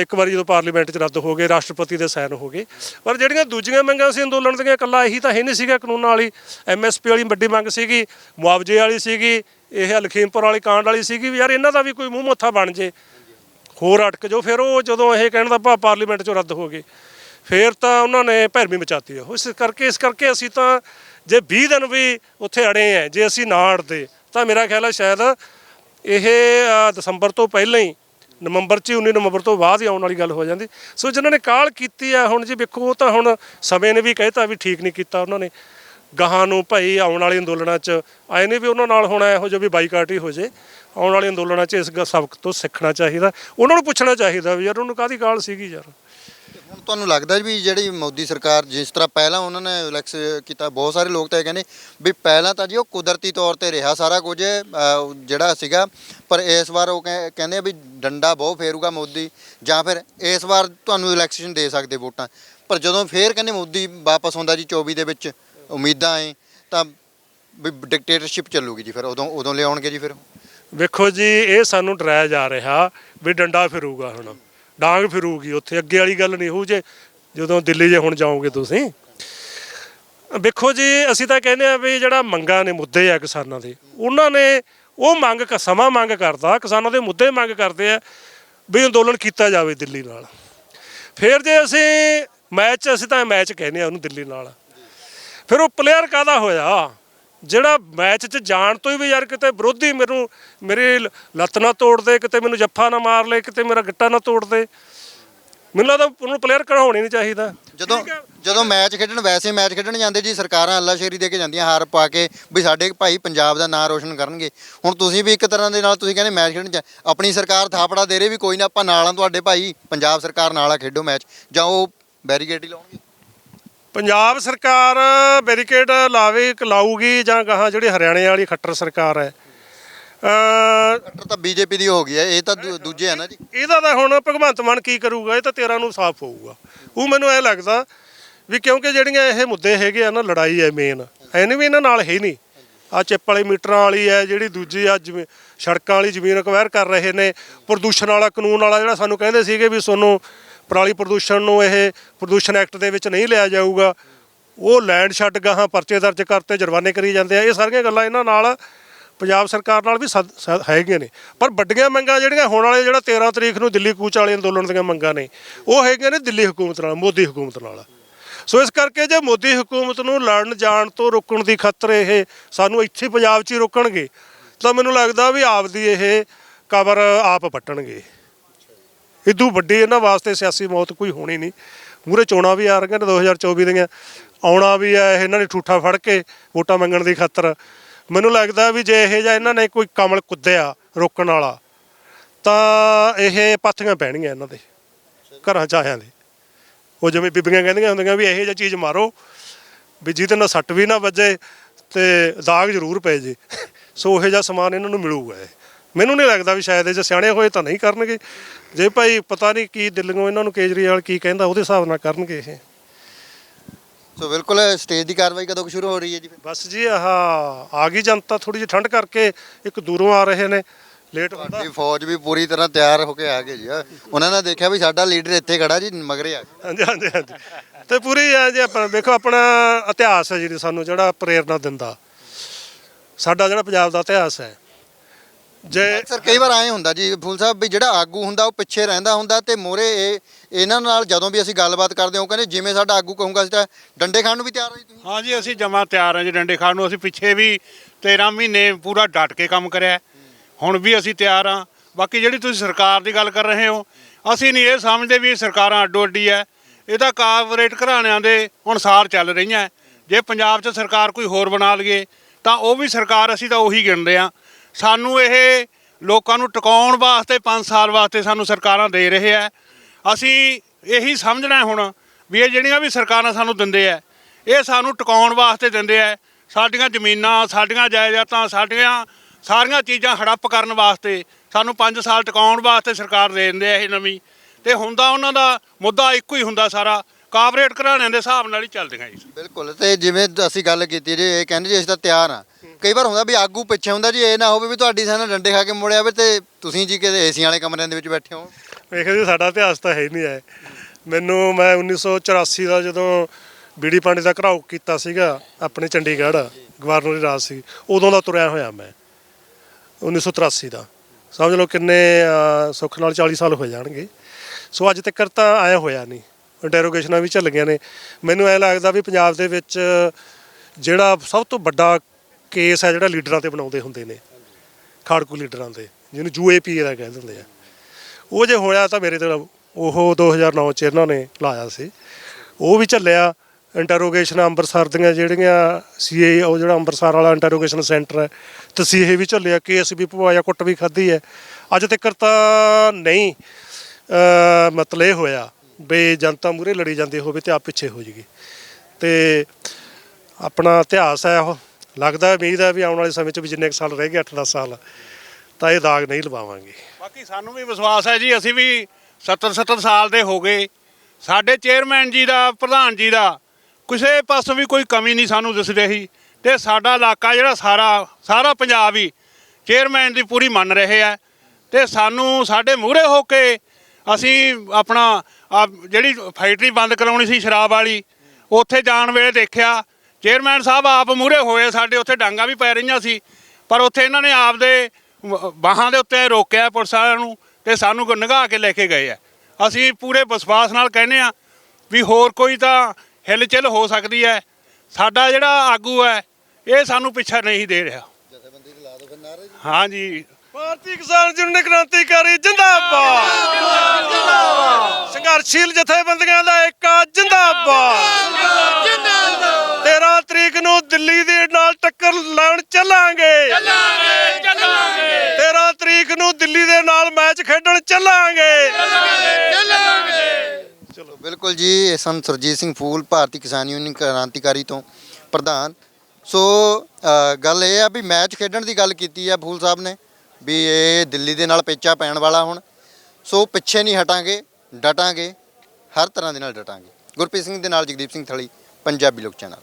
ਇੱਕ ਵਾਰੀ ਜਦੋਂ ਪਾਰਲੀਮੈਂਟ 'ਚ ਰੱਦ ਹੋ ਗਏ, ਰਾਸ਼ਟਰਪਤੀ ਦੇ ਸਾਈਨ ਹੋ ਗਏ। ਪਰ ਜਿਹੜੀਆਂ ਦੂਜੀਆਂ ਮੰਗਾਂ ਸੀ ਅੰਦੋਲਨ ਦੀਆਂ ਇਕੱਲਾ ਇਹੀ ਤਾਂ ਹੈ ਨਹੀਂ ਸੀਗਾ ਕਾਨੂੰਨਾਂ ਵਾਲੀ। ਐਮਐਸਪੀ ਵਾਲੀ ਵੱਡੀ ਮੰਗ ਸੀਗੀ, ਮੁਆਵਜ਼ੇ ਵਾਲੀ ਸੀਗੀ, ਇਹ ਲਖੀਮਪੁਰ ਵਾਲੀ ਕਾਂਡ ਵਾਲੀ ਸੀਗੀ ਵੀ ਯਾਰ ਇਹਨਾਂ ਦਾ ਵੀ ਕੋਈ ਮੂੰਹ ਮੱਥਾ ਬਣ ਜੇ। ਹੋਰ ਅਟਕ ਜੋ ਫਿਰ ਉਹ ਜਦੋਂ ਇਹ ਕਹਿਣ ਦਾ ਭਾ ਪਾਰਲੀਮੈਂਟ 'ਚੋਂ ਰੱਦ ਹੋ ਗਏ। ਫਿਰ ਤਾਂ ਉਹਨਾਂ ਨੇ ਭੈਰਵੀ ਮਚਾਤੀ ਉਹ ਇਸ ਕਰਕੇ ਇਸ ਕਰਕੇ ਅਸੀਂ ਤਾਂ ਜੇ 20 ਦਿਨ ਵੀ ਉੱਥੇ ਅੜੇ ਆ, ਜੇ ਅਸੀਂ ਨਾ ਅੜਦੇ, ਤਾਂ ਮੇਰਾ ਖਿਆਲ ਹੈ ਸ਼ਾਇਦ ਇਹ ਦਸੰਬਰ ਤੋਂ ਪਹਿਲਾਂ ਹੀ, ਨਵੰਬਰ 'ਚ ਹੀ 19 ਨਵੰਬਰ ਤੋਂ ਬਾਅਦ ਹੀ ਆਉਣ ਵਾਲੀ ਗੱਲ ਹੋ ਜਾਂਦੀ। ਸੋ ਜਿਨ੍ਹਾਂ ਨੇ ਕਾਲ ਕੀਤੀ ਆ, ਹੁਣ ਜੀ ਵੇਖੋ, ਉਹ ਤਾਂ ਹੁਣ ਸਮੇਂ ਨੇ ਵੀ ਕਹਿਤਾ ਵੀ ਠੀਕ ਨਹੀਂ ਕੀਤਾ ਉਹਨਾਂ ਨੇ। ਗਾਹਾਂ ਨੂੰ ਭਾਈ ਆਉਣ ਵਾਲੇ ਅੰਦੋਲਨਾਂ 'ਚ ਆਏ ਨੇ ਵੀ ਉਹਨਾਂ ਨਾਲ ਹੁਣ ਇਹੋ ਜਿਹਾ ਵੀ ਬਾਈਕਾਟ ਹੀ ਹੋ ਜੇ। ਆਉਣ ਵਾਲੇ ਅੰਦੋਲਨਾਂ 'ਚ ਇਸ ਗ- ਸਬਕ ਤੋਂ ਸਿੱਖਣਾ ਚਾਹੀਦਾ। ਉਹਨਾਂ ਨੂੰ ਪੁੱਛਣਾ ਚਾਹੀਦਾ ਵੀ ਯਾਰ, ਉਹਨੂੰ ਕਾਹਦੀ ਕਾਲ ਸੀਗੀ ਯਾਰ? ਤੁਹਾਨੂੰ ਲੱਗਦਾ ਵੀ ਜਿਹੜੀ ਮੋਦੀ ਸਰਕਾਰ ਜਿਸ ਤਰ੍ਹਾਂ ਪਹਿਲਾਂ ਉਹਨਾਂ ਨੇ ਇਲੈਕਸ ਕੀਤਾ ਬਹੁਤ ਸਾਰੇ ਲੋਕ ਤਾਂ ਇਹ ਕਹਿੰਦੇ ਵੀ ਪਹਿਲਾਂ ਤਾਂ ਜੀ ਉਹ ਕੁਦਰਤੀ ਤੌਰ ਤੇ ਰਿਹਾ ਸਾਰਾ ਕੁਝ ਅਹ, ਜਿਹੜਾ ਸੀਗਾ ਪਰ ਇਸ ਵਾਰ ਉਹ ਕਹਿ- ਕਹਿੰਦੇ ਆ ਵੀ ਡੰਡਾ ਬਹੁਤ ਫੇਰੂਗਾ ਮੋਦੀ ਜਾਂ ਫਿਰ ਇਸ ਵਾਰ ਤੁਹਾਨੂੰ ਇਲੈਕਸ਼ਨ ਦੇ ਸਕਦੇ ਵੋਟਾਂ। ਪਰ ਜਦੋਂ ਫੇਰ ਕਹਿੰਦੇ ਮੋਦੀ ਵਾਪਸ ਆਉਂਦਾ ਜੀ 24 ਦੇ ਵਿੱਚ ਉਮੀਦਾਂ ਐ ਤਾਂ ਵੀ ਡਿਕਟੇਟਰਸ਼ਿਪ ਚੱਲੂਗੀ ਜੀ ਫਿਰ ਉਦੋਂ ਉਦੋਂ ਲਿਆਉਣਗੇ ਜੀ ਫਿਰ। ਵੇਖੋ ਜੀ ਇਹ ਸਾਨੂੰ ਡਰਾਇਆ ਜਾ ਰਿਹਾ ਵੀ ਡੰਡਾ ਫਿਰੂਗਾ ਹੁਣ। ਡਾਂਗ ਫਿਰੂਗੀ ਉੱਥੇ। ਅੱਗੇ ਵਾਲੀ ਗੱਲ ਨਹੀਂ ਹੋਊ ਜੇ, ਜਦੋਂ ਦਿੱਲੀ ਜੇ ਹੁਣ ਜਾਓਗੇ ਤੁਸੀਂ। ਵੇਖੋ ਜੀ, ਅਸੀਂ ਤਾਂ ਕਹਿੰਦੇ ਆ ਵੀ ਜਿਹੜਾ ਮੰਗਾਂ ਨੇ ਮੁੱਦੇ ਆ ਕਿਸਾਨਾਂ ਦੇ, ਉਹਨਾਂ ਨੇ ਉਹ ਮੰਗ ਕ- ਸਮਾਂ ਮੰਗ ਕਰਦਾ ਕਿਸਾਨਾਂ ਦੇ ਮੁੱਦੇ ਮੰਗ ਕਰਦੇ ਆ ਵੀ ਅੰਦੋਲਨ ਕੀਤਾ ਜਾਵੇ ਦਿੱਲੀ ਨਾਲ। ਫਿਰ ਜੇ ਅਸੀਂ ਮੈਚ, ਅਸੀਂ ਤਾਂ ਮੈਚ ਕਹਿੰਦੇ ਆ ਉਹਨੂੰ ਦਿੱਲੀ ਨਾਲ। ਫਿਰ ਉਹ ਪਲੇਅਰ ਕਾਦਾ ਹੋਇਆ? ਜਿਹੜਾ ਮੈਚ 'ਚ ਜਾਣ ਤੋਂ ਹੀ ਵੀ ਯਾਰ ਕਿਤੇ ਵਿਰੋਧੀ ਮੈਨੂੰ ਮੇਰੀ ਲੱਤ ਨਾ ਤੋੜ ਦੇ ਕਿਤੇ ਮੈਨੂੰ ਜੱਫਾ ਨਾ ਮਾਰ ਲੈ ਕਿਤੇ ਮੇਰਾ ਗਿੱਟਾ ਨਾ ਤੋੜ ਦੇ। ਮੈਨੂੰ ਲੱਗਦਾ ਉਹਨੂੰ ਪਲੇਅਰ ਕਢਾਉਣੀ ਨਹੀਂ ਚਾਹੀਦਾ। ਜਦੋਂ। ਜਦੋਂ ਮੈਚ ਖੇਡਣ ਵੈਸੇ ਮੈਚ ਖੇਡਣ ਜਾਂਦੇ ਜੀ ਸਰਕਾਰਾਂ ਅੱਲਾਸ਼ੇਰੀ ਦੇ ਕੇ ਜਾਂਦੀਆਂ ਹਾਰ ਪਾ ਕੇ ਵੀ ਸਾਡੇ ਭਾਈ ਪੰਜਾਬ ਦਾ ਨਾਂ ਰੋਸ਼ਨ ਕਰਨਗੇ। ਹੁਣ ਤੁਸੀਂ ਵੀ ਇੱਕ ਤਰ੍ਹਾਂ ਦੇ ਨਾਲ ਤੁਸੀਂ ਕਹਿੰਦੇ ਮੈਚ ਖੇਡਣ ਚ ਆਪਣੀ ਸਰਕਾਰ ਥਾਪੜਾ ਦੇ ਰਹੀ ਵੀ ਕੋਈ ਨਾ ਆਪਾਂ ਨਾਲ ਆ ਤੁਹਾਡੇ ਭਾਈ ਪੰਜਾਬ ਸਰਕਾਰ ਨਾਲ ਆ ਖੇਡੋ ਮੈਚ। ਜਾਂ ਉਹ ਬੈਰੀਕੇਡ ਹੀ ਲਾਉਣਗੇ। ਪੰਜਾਬ ਸਰਕਾਰ ਬੈਰੀਕੇਡ ਲਾਵੇ ਲਾਊਗੀ ਜਾਂ ਗਾਹਾਂ ਜਿਹੜੀ ਹਰਿਆਣੇ ਵਾਲੀ ਖੱਟਰ ਸਰਕਾਰ ਹੈ? ਅ ਕੱਟਰ ਤਾਂ ਬੀਜੇਪੀ ਦੀ ਹੋ ਗਈ ਹੈ ਇਹ ਤਾਂ ਦੂਜੇ ਆ ਨਾ ਜੀ। ਇਹਦਾ ਤਾਂ ਹੁਣ ਭਗਵੰਤ ਮਾਨ ਕੀ ਕਰੂਗਾ ਇਹ ਤਾਂ ਤੇਰਾ ਨੂੰ ਸਾਫ਼ ਹੋਊਗਾ। ਉਹ ਮੈਨੂੰ ਇਹ ਲੱਗਦਾ ਵੀ ਕਿਉਂਕਿ ਜਿਹੜੀਆਂ ਇਹ ਮੁੱਦੇ ਹੈਗੇ ਆ ਨਾ ਲੜਾਈ ਹੈ ਮੇਨ ਐ ਨਹੀਂ ਵੀ ਇਹਨਾਂ ਨਾਲ ਹੈ ਹੀ ਨਹੀਂ ਆ ਚਿੱਪ ਵਾਲੇ ਮੀਟਰਾਂ ਵਾਲੀ ਹੈ ਜਿਹੜੀ ਦੂਜੀ ਆ ਜਿਵੇਂ ਸੜਕਾਂ ਵਾਲੀ ਜ਼ਮੀਨ ਅਕਵਾਇਰ ਕਰ ਰਹੇ ਨੇ ਪ੍ਰਦੂਸ਼ਣ ਵਾਲਾ ਕਾਨੂੰਨ ਵਾਲਾ ਜਿਹੜਾ ਸਾਨੂੰ ਕਹਿੰਦੇ ਸੀਗੇ ਵੀ ਤੁਹਾਨੂੰ ਪਰਾਲੀ ਪ੍ਰਦੂਸ਼ਣ ਨੂੰ ਇਹ ਪ੍ਰਦੂਸ਼ਣ ਐਕਟ ਦੇ ਵਿੱਚ ਨਹੀਂ ਲਿਆ ਜਾਊਗਾ। ਉਹ ਲੈਂਡ ਛੱਡ ਗਾਹਾਂ ਪਰਚੇ ਦਰਜ ਕਰਤੇ, ਜੁਰਮਾਨੇ ਕਰੀ ਜਾਂਦੇ ਆ। ਇਹ ਸਾਰੀਆਂ ਗੱਲਾਂ ਇਹਨਾਂ ਨਾਲ ਪੰਜਾਬ ਸਰਕਾਰ ਨਾਲ ਵੀ ਸਦ- ਸ- ਹੈਗੀਆਂ ਨੇ। ਪਰ ਵੱਡੀਆਂ ਮੰਗਾਂ ਜਿਹੜੀਆਂ ਹੋਣ ਵਾਲੇ ਜਿਹੜਾ 13 ਤਰੀਕ ਨੂੰ ਦਿੱਲੀ ਕੂਚ ਵਾਲੇ ਅੰਦੋਲਨ ਦੀਆਂ ਮੰਗਾਂ ਨੇ, ਉਹ ਹੈਗੀਆਂ ਨੇ ਦਿੱਲੀ ਹਕੂਮਤ ਨਾਲ, ਮੋਦੀ ਹਕੂਮਤ ਨਾਲ। ਸੋ ਇਸ ਕਰਕੇ ਜੇ ਮੋਦੀ ਹਕੂਮਤ ਨੂੰ ਲੜਨ ਜਾਣ ਤੋਂ ਰੋਕਣ ਦੀ ਖਾਤਰ ਇਹ ਸਾਨੂੰ ਇੱਥੇ ਪੰਜਾਬ 'ਚ ਹੀ ਰੋਕਣਗੇ, ਤਾਂ ਮੈਨੂੰ ਲੱਗਦਾ ਵੀ ਆਪਦੀ ਇਹ ਕਬਰ ਆਪ ਪੱਟਣਗੇ। ਇਦੋਂ ਵੱਡੀ ਇਹਨਾਂ ਵਾਸਤੇ ਸਿਆਸੀ ਮੌਤ ਕੋਈ ਹੋਣੀ ਨਹੀਂ। ਮੂਰੇ ਚੋਣਾਂ ਵੀ ਆ ਰਹੀਆਂ ਨੇ 2024 ਦੀਆਂ। ਆਉਣਾ ਵੀ ਹੈ ਇਹਨਾਂ ਨੇ ਠੂਠਾ ਫੜ ਕੇ ਵੋਟਾਂ ਮੰਗਣ ਦੀ ਖਾਤਰ। ਮੈਨੂੰ ਲੱਗਦਾ ਵੀ ਜੇ ਇਹ ਜਾਂ ਇਹਨਾਂ ਨੇ ਕੋਈ ਕਮਲ ਕੁੱਦਿਆ ਰੋਕਣ ਵਾਲਾ, ਤਾਂ ਇਹ ਪਾਥੀਆਂ ਪੈਣਗੀਆਂ ਇਹਨਾਂ ਦੇ, ਘਰਾਂ ਚ ਆਇਆਂ ਦੇ। ਉਹ ਜਿਵੇਂ ਬੀਬੀਆਂ ਕਹਿੰਦੀਆਂ ਹੁੰਦੀਆਂ ਵੀ ਇਹੋ ਜਿਹੀ ਚੀਜ਼ ਮਾਰੋ, ਵੀ ਜਿਹਦੇ ਨਾਲ ਸੱਟ ਵੀ ਨਾ ਵੱਜੇ ਤੇ ਦਾਗ ਜ਼ਰੂਰ ਪਏ ਜੇ। ਸੋ ਇਹੋ ਜਿਹਾ ਸਮਾਨ ਇਹਨਾਂ ਨੂੰ ਮਿਲੂਗਾ ਇਹ। ਮੈਨੂੰ ਨਹੀਂ ਲੱਗਦਾ ਵੀ ਸ਼ਾਇਦ ਇਹ ਜੇ ਸਿਆਣੇ ਹੋਏ ਤਾਂ ਨਹੀਂ ਕਰਨਗੇ। ਜੇ ਭਾਈ ਪਤਾ ਨਹੀਂ ਕੀ ਦਿੱਲੀੋਂ ਇਹਨਾਂ ਨੂੰ ਕੇਜਰੀਵਾਲ ਕੀ ਕਹਿੰਦਾ ਉਹਦੇ ਹਿਸਾਬ ਨਾਲ ਕਰਨਗੇ ਇਹ। ਸੋ ਬਿਲਕੁਲ ਸਟੇਜ ਦੀ ਕਾਰਵਾਈ ਕਦੋਂ ਕੁ ਸ਼ੁਰੂ ਹੋ ਰਹੀ ਹੈ ਜੀ ਫਿਰ? ਬਸ ਜੀ ਆਹ ਆ ਗਈ ਜਨਤਾ ਥੋੜੀ ਜਿਹੀ ਠੰਡ ਕਰਕੇ ਇੱਕ ਦੂਰੋਂ ਆ ਰਹੇ ਨੇ। ਲੇਟ ਹੁੰਦਾ। ਤੁਹਾਡੀ ਫੌਜ ਵੀ ਪੂਰੀ ਤਰ੍ਹਾਂ ਤਿਆਰ ਹੋ ਕੇ ਆ ਗਈ ਜੀ ਉਹਨਾਂ ਨੇ ਦੇਖਿਆ ਵੀ ਸਾਡਾ ਲੀਡਰ ਇੱਥੇ ਖੜਾ ਜੀ ਮਗਰੇ ਆ ਗਿਆ। ਹਾਂਜੀ ਹਾਂਜੀ ਹਾਂਜੀ। ਤੇ ਪੂਰੀ ਆ ਜੀ ਆਪਣਾ ਵੇਖੋ ਆਪਣਾ ਇਤਿਹਾਸ ਹੈ ਜਿਹੜੀ ਸਾਨੂੰ ਜਿਹੜਾ ਪ੍ਰੇਰਣਾ ਦਿੰਦਾ। ਸਾਡਾ ਜਿਹੜਾ ਪੰਜਾਬ ਦਾ ਇਤਿਹਾਸ ਹੈ। ਜੇ ਸਰ ਕਈ ਵਾਰ ਆਏ ਹੁੰਦਾ ਜੀ ਫੂਲ ਸਾਹਿਬ ਵੀ ਜਿਹੜਾ ਆਗੂ ਹੁੰਦਾ ਉਹ ਪਿੱਛੇ ਰਹਿੰਦਾ ਹੁੰਦਾ ਤੇ ਮੋਰੇ ਇਹ ਇਹਨਾਂ ਨਾਲ ਜਦੋਂ ਵੀ ਅਸੀਂ ਗੱਲਬਾਤ ਕਰਦੇ ਹਾਂ ਉਹ ਕਹਿੰਦੇ ਜਿਵੇਂ ਸਾਡਾ ਆਗੂ ਕਹੂੰਗਾ ਅਸੀਂ ਤਾਂ ਡੰਡੇ ਖਾਣ ਨੂੰ ਵੀ ਤਿਆਰ ਹੋ ਜੀ ਤੁਸੀਂ। ਹਾਂ ਜੀ ਅਸੀਂ ਜਮਾ ਤਿਆਰ ਹਾਂ ਜੀ ਡੰਡੇ ਖਾਣ ਨੂੰ। ਅਸੀਂ ਪਿੱਛੇ ਵੀ 13 ਮਹੀਨੇ ਪੂਰਾ ਡਟ ਕੇ ਕੰਮ ਕਰਿਆ। ਹੁਣ ਵੀ ਅਸੀਂ ਤਿਆਰ ਹਾਂ। ਬਾਕੀ ਜਿਹੜੀ ਤੁਸੀਂ ਸਰਕਾਰ ਦੀ ਗੱਲ ਕਰ ਰਹੇ ਹੋ ਅਸੀਂ ਨਹੀਂ ਇਹ ਸਮਝਦੇ ਵੀ ਇਹ ਸਰਕਾਰਾਂ ਅੱਡੋ ਅੱਡੀ ਹੈ। ਇਹ ਤਾਂ ਕਾਰਪੋਰੇਟ ਘਰਾਣਿਆਂ ਦੇ ਅਨੁਸਾਰ ਚੱਲ ਰਹੀਆਂ। ਜੇ ਪੰਜਾਬ 'ਚ ਸਰਕਾਰ ਕੋਈ ਹੋਰ ਬਣਾ ਲਈਏ ਤਾਂ ਉਹ ਵੀ ਸਰਕਾਰ ਅਸੀਂ ਤਾਂ ਉਹੀ ਗਿਣਦੇ ਆ ਸਾਨੂੰ ਇਹ ਲੋਕਾਂ ਨੂੰ ਟਿਕਾਉਣ ਵਾਸਤੇ 5 ਸਾਲ ਵਾਸਤੇ ਸਾਨੂੰ ਸਰਕਾਰਾਂ ਦੇ ਰਹੇ ਆ ਅਸੀਂ ਇਹੀ ਸਮਝਣਾ ਹੁਣ ਵੀ ਇਹ ਜਿਹੜੀਆਂ ਵੀ ਸਰਕਾਰਾਂ ਸਾਨੂੰ ਦਿੰਦੇ ਆ ਇਹ ਸਾਨੂੰ ਟਿਕਾਉਣ ਵਾਸਤੇ ਦਿੰਦੇ ਆ ਸਾਡੀਆਂ ਜ਼ਮੀਨਾਂ, ਸਾਡੀਆਂ ਜਾਇਦਾਦਾਂ, ਸਾਡੀਆਂ ਸਾਰੀਆਂ ਚੀਜ਼ਾਂ ਹੜੱਪ ਕਰਨ ਵਾਸਤੇ ਸਾਨੂੰ 5 ਸਾਲ ਟਿਕਾਉਣ ਵਾਸਤੇ ਸਰਕਾਰ ਦੇ ਦਿੰਦੇ ਆ ਇਹ ਨਵੀਂ। ਤੇ ਹੁੰਦਾ ਉਹਨਾਂ ਦਾ ਮੁੱਦਾ ਇੱਕੋ ਹੀ ਹੁੰਦਾ ਸਾਰਾ। ਕਾਰਪੋਰੇਟ ਘਰਾਣਿਆਂ ਦੇ ਹਿਸਾਬ ਨਾਲ ਹੀ ਚੱਲਦੀਆਂ ਜੀ। ਬਿਲਕੁਲ ਤੇ ਜਿਵੇਂ ਅਸੀਂ ਗੱਲ ਕੀਤੀ ਜੀ ਇਹ ਕਹਿੰਦੇ ਜੀ ਅਸੀਂ ਤਾਂ ਤਿਆਰ ਆ ਕਈ ਵਾਰ ਹੁੰਦਾ ਵੀ ਆਗੂ ਪਿੱਛੇ ਹੁੰਦਾ ਜੀ ਇਹ ਨਾ ਹੋਵੇ ਵੀ ਤੁਹਾਡੀ ਸਾਨਾ ਡੰਡੇ ਖਾ ਕੇ ਮੁੜਿਆ ਵੇ ਤੇ ਤੁਸੀਂ ਜੀ ਕਿਤੇ ਏਸੀਆਂ ਵਾਲੇ ਕਮਰਿਆਂ ਦੇ ਵਿੱਚ ਬੈਠੇ ਹੋ। ਵੇਖੋ ਜੀ ਸਾਡਾ ਇਤਿਹਾਸ ਤਾਂ ਹੈ ਹੀ ਨਹੀਂ ਹੈ। ਮੈਨੂੰ ਮੈਂ 1984 ਦਾ ਜਦੋਂ ਬੀੜੀ ਪਾਣੀ ਦਾ ਘਰਾਓ ਕੀਤਾ ਸੀਗਾ ਆਪਣੇ ਚੰਡੀਗੜ੍ਹ ਗਵਰਨਰ ਰਾਜ ਸੀ ਉਦੋਂ ਦਾ ਤੁਰਿਆ ਹੋਇਆ ਮੈਂ 1983 ਦਾ। ਸਮਝ ਲਓ ਕਿੰਨੇ ਅਹ, ਸੁੱਖ ਨਾਲ 40 ਸਾਲ ਹੋ ਜਾਣਗੇ। ਸੋ ਅੱਜ ਤੱਕ ਤਾਂ ਆਇਆ ਹੋਇਆ ਨਹੀਂ। ਇੰਟਰੋਗੇਸ਼ਨਾਂ ਵੀ ਝੱਲੀਆਂ ਨੇ। ਮੈਨੂੰ ਐ ਲੱਗਦਾ ਵੀ ਪੰਜਾਬ ਦੇ ਵਿੱਚ ਜਿਹੜਾ ਸਭ ਤੋਂ ਵੱਡਾ ਕੇਸ ਹੈ ਜਿਹੜਾ ਲੀਡਰਾਂ ਤੇ ਬਣਾਉਂਦੇ ਹੁੰਦੇ ਨੇ, ਖਾੜਕੂ ਲੀਡਰਾਂ ਤੇ ਜਿਹਨੂੰ ਯੂਏਪੀ ਦਾ ਕਹਿ ਦਿੰਦੇ ਆ। ਉਹ ਜੇ ਹੋਇਆ ਤਾਂ ਮੇਰੇ ਤੇ ਉਹ 2009 ਚ ਇਹਨਾਂ ਨੇ ਲਾਇਆ ਸੀ। ਉਹ ਵੀ ਝੱਲਿਆ ਇੰਟਰੋਗੇਸ਼ਨ ਅੰਮ੍ਰਿਤਸਰ ਦੀਆਂ ਜਿਹੜੀਆਂ ਸੀਏ ਉਹ ਜਿਹੜਾ ਅੰਮ੍ਰਿਤਸਰ ਵਾਲਾ ਇੰਟਰੋਗੇਸ਼ਨ ਸੈਂਟਰ ਹੈ ਤਸੀਹੇ ਵੀ ਝੱਲਿਆ ਕੇਸ ਵੀ ਪਵਾਇਆ ਕੁੱਟ ਵੀ ਖਾਧੀ ਹੈ। ਅੱਜ ਤੱਕ ਤਾਂ ਨਹੀਂ ਮਤਲਬ ਇਹ ਹੋਇਆ। ਬੇ ਜਨਤਾ ਮੂਰੇ ਲੜੀ ਜਾਂਦੀ ਹੋਵੇ ਤੇ ਆਪ ਪਿੱਛੇ ਹੋ ਜੀਗੀ ਤੇ ਆਪਣਾ ਇਤਿਹਾਸ ਹੈ ਉਹ। ਲੱਗਦਾ, ਉਮੀਦ ਹੈ ਵੀ ਆਉਣ ਵਾਲੇ ਸਮੇਂ 'ਚ ਵੀ ਜਿੰਨੇ ਕੁ ਸਾਲ ਰਹਿ ਗਏ 8-10 ਸਾਲ, ਤਾਂ ਇਹ ਦਾਗ ਨਹੀਂ ਲਵਾਵਾਂਗੇ। ਬਾਕੀ ਸਾਨੂੰ ਵੀ ਵਿਸ਼ਵਾਸ ਹੈ ਜੀ, ਅਸੀਂ ਵੀ 70 70 ਸਾਲ ਦੇ ਹੋ ਗਏ। ਸਾਡੇ ਚੇਅਰਮੈਨ ਜੀ ਦਾ, ਪ੍ਰਧਾਨ ਜੀ ਦਾ, ਕਿਸੇ ਪਾਸੋਂ ਵੀ ਕੋਈ ਕਮੀ ਨਹੀਂ ਸਾਨੂੰ ਦਿਸ ਰਹੀ। ਤੇ ਸਾਡਾ ਇਲਾਕਾ ਜਿਹੜਾ ਸਾਰਾ ਸਾਰਾ ਪੰਜਾਬ ਹੀ ਚੇਅਰਮੈਨ ਦੀ ਪੂਰੀ ਮੰਨ ਰਹੇ ਆ ਤੇ ਸਾਨੂੰ ਸਾਡੇ ਮੂਹਰੇ ਹੋ ਕੇ ਅਸੀਂ ਆਪਣਾ ਜਿਹੜੀ ਫੈਕਟਰੀ ਬੰਦ ਕਰਾਉਣੀ ਸੀ ਸ਼ਰਾਬ ਵਾਲੀ ਉੱਥੇ ਜਾਣ ਵੇਲੇ ਦੇਖਿਆ ਚੇਅਰਮੈਨ ਸਾਹਿਬ ਆਪ ਮੂਹਰੇ ਹੋਏ ਸਾਡੇ ਉੱਥੇ ਡਾਂਗਾ ਵੀ ਪੈ ਰਹੀਆਂ ਸੀ ਪਰ ਉੱਥੇ ਇਹਨਾਂ ਨੇ ਆਪਦੇ ਬਾਹਾਂ ਦੇ ਉੱਤੇ ਰੋਕਿਆ ਪੁਲਿਸ ਵਾਲਿਆਂ ਨੂੰ ਤੇ ਸਾਨੂੰ ਨਗਾ ਕੇ ਲੈ ਕੇ ਗਏ ਆ। ਅਸੀਂ ਪੂਰੇ ਵਿਸ਼ਵਾਸ ਨਾਲ ਕਹਿੰਦੇ ਆ ਵੀ ਹੋਰ ਕੋਈ ਤਾਂ ਹਿਲਚਿਲ ਹੋ ਸਕਦੀ ਹੈ। ਸਾਡਾ ਜਿਹੜਾ ਆਗੂ ਹੈ ਇਹ ਸਾਨੂੰ ਪਿੱਛਾ ਨਹੀਂ ਦੇ ਰਿਹਾ। ਹਾਂਜੀ। ਭਾਰਤੀ ਕਿਸਾਨ ਯੂਨੀਅਨ ਕ੍ਰਾਂਤੀਕਾਰੀ ਜਿੰਦਾਬਾਦ। ਸੰਘਰਸ਼ੀਲ ਜਥੇਬੰਦੀਆਂ ਦਾ ਏਕਾ ਜਿੰਦਾਬਾਦ। 13 ਤਰੀਕ ਨੂੰ ਦਿੱਲੀ ਦੇ ਨਾਲ ਟੱਕਰ ਲਾਉਣ ਚੱਲਾਂਗੇ। ਚੱਲਾਂਗੇ ਚੱਲਾਂਗੇ 13 ਤਰੀਕ ਨੂੰ ਦਿੱਲੀ ਦੇ ਨਾਲ ਮੈਚ ਖੇਡਣ ਚੱਲਾਂਗੇ। ਚਲੋ, ਬਿਲਕੁਲ ਜੀ, ਇਹ ਸਨ ਸਰਜੀਤ ਸਿੰਘ ਫੂਲ, ਭਾਰਤੀ ਕਿਸਾਨ ਯੂਨੀਅਨ ਕ੍ਰਾਂਤੀਕਾਰੀ ਤੋਂ ਪ੍ਰਧਾਨ। ਸੋ ਗੱਲ ਇਹ ਆ ਵੀ ਮੈਚ ਖੇਡਣ ਦੀ ਗੱਲ ਕੀਤੀ ਆ ਫੂਲ ਸਾਹਿਬ ਨੇ। ਵੀ ਇਹ ਦਿੱਲੀ ਦੇ ਨਾਲ ਪੇਚਾ ਪੈਣ ਵਾਲਾ ਹੁਣ। ਸੋ ਪਿੱਛੇ ਨਹੀਂ ਹਟਾਂਗੇ, ਡਟਾਂਗੇ, ਹਰ ਤਰ੍ਹਾਂ ਦੇ ਨਾਲ ਡਟਾਂਗੇ। ਗੁਰਪ੍ਰੀਤ ਸਿੰਘ ਦੇ ਨਾਲ ਜਗਦੀਪ ਸਿੰਘ ਥਲੀ, ਪੰਜਾਬੀ ਲੋਕ ਚੈਨਲ।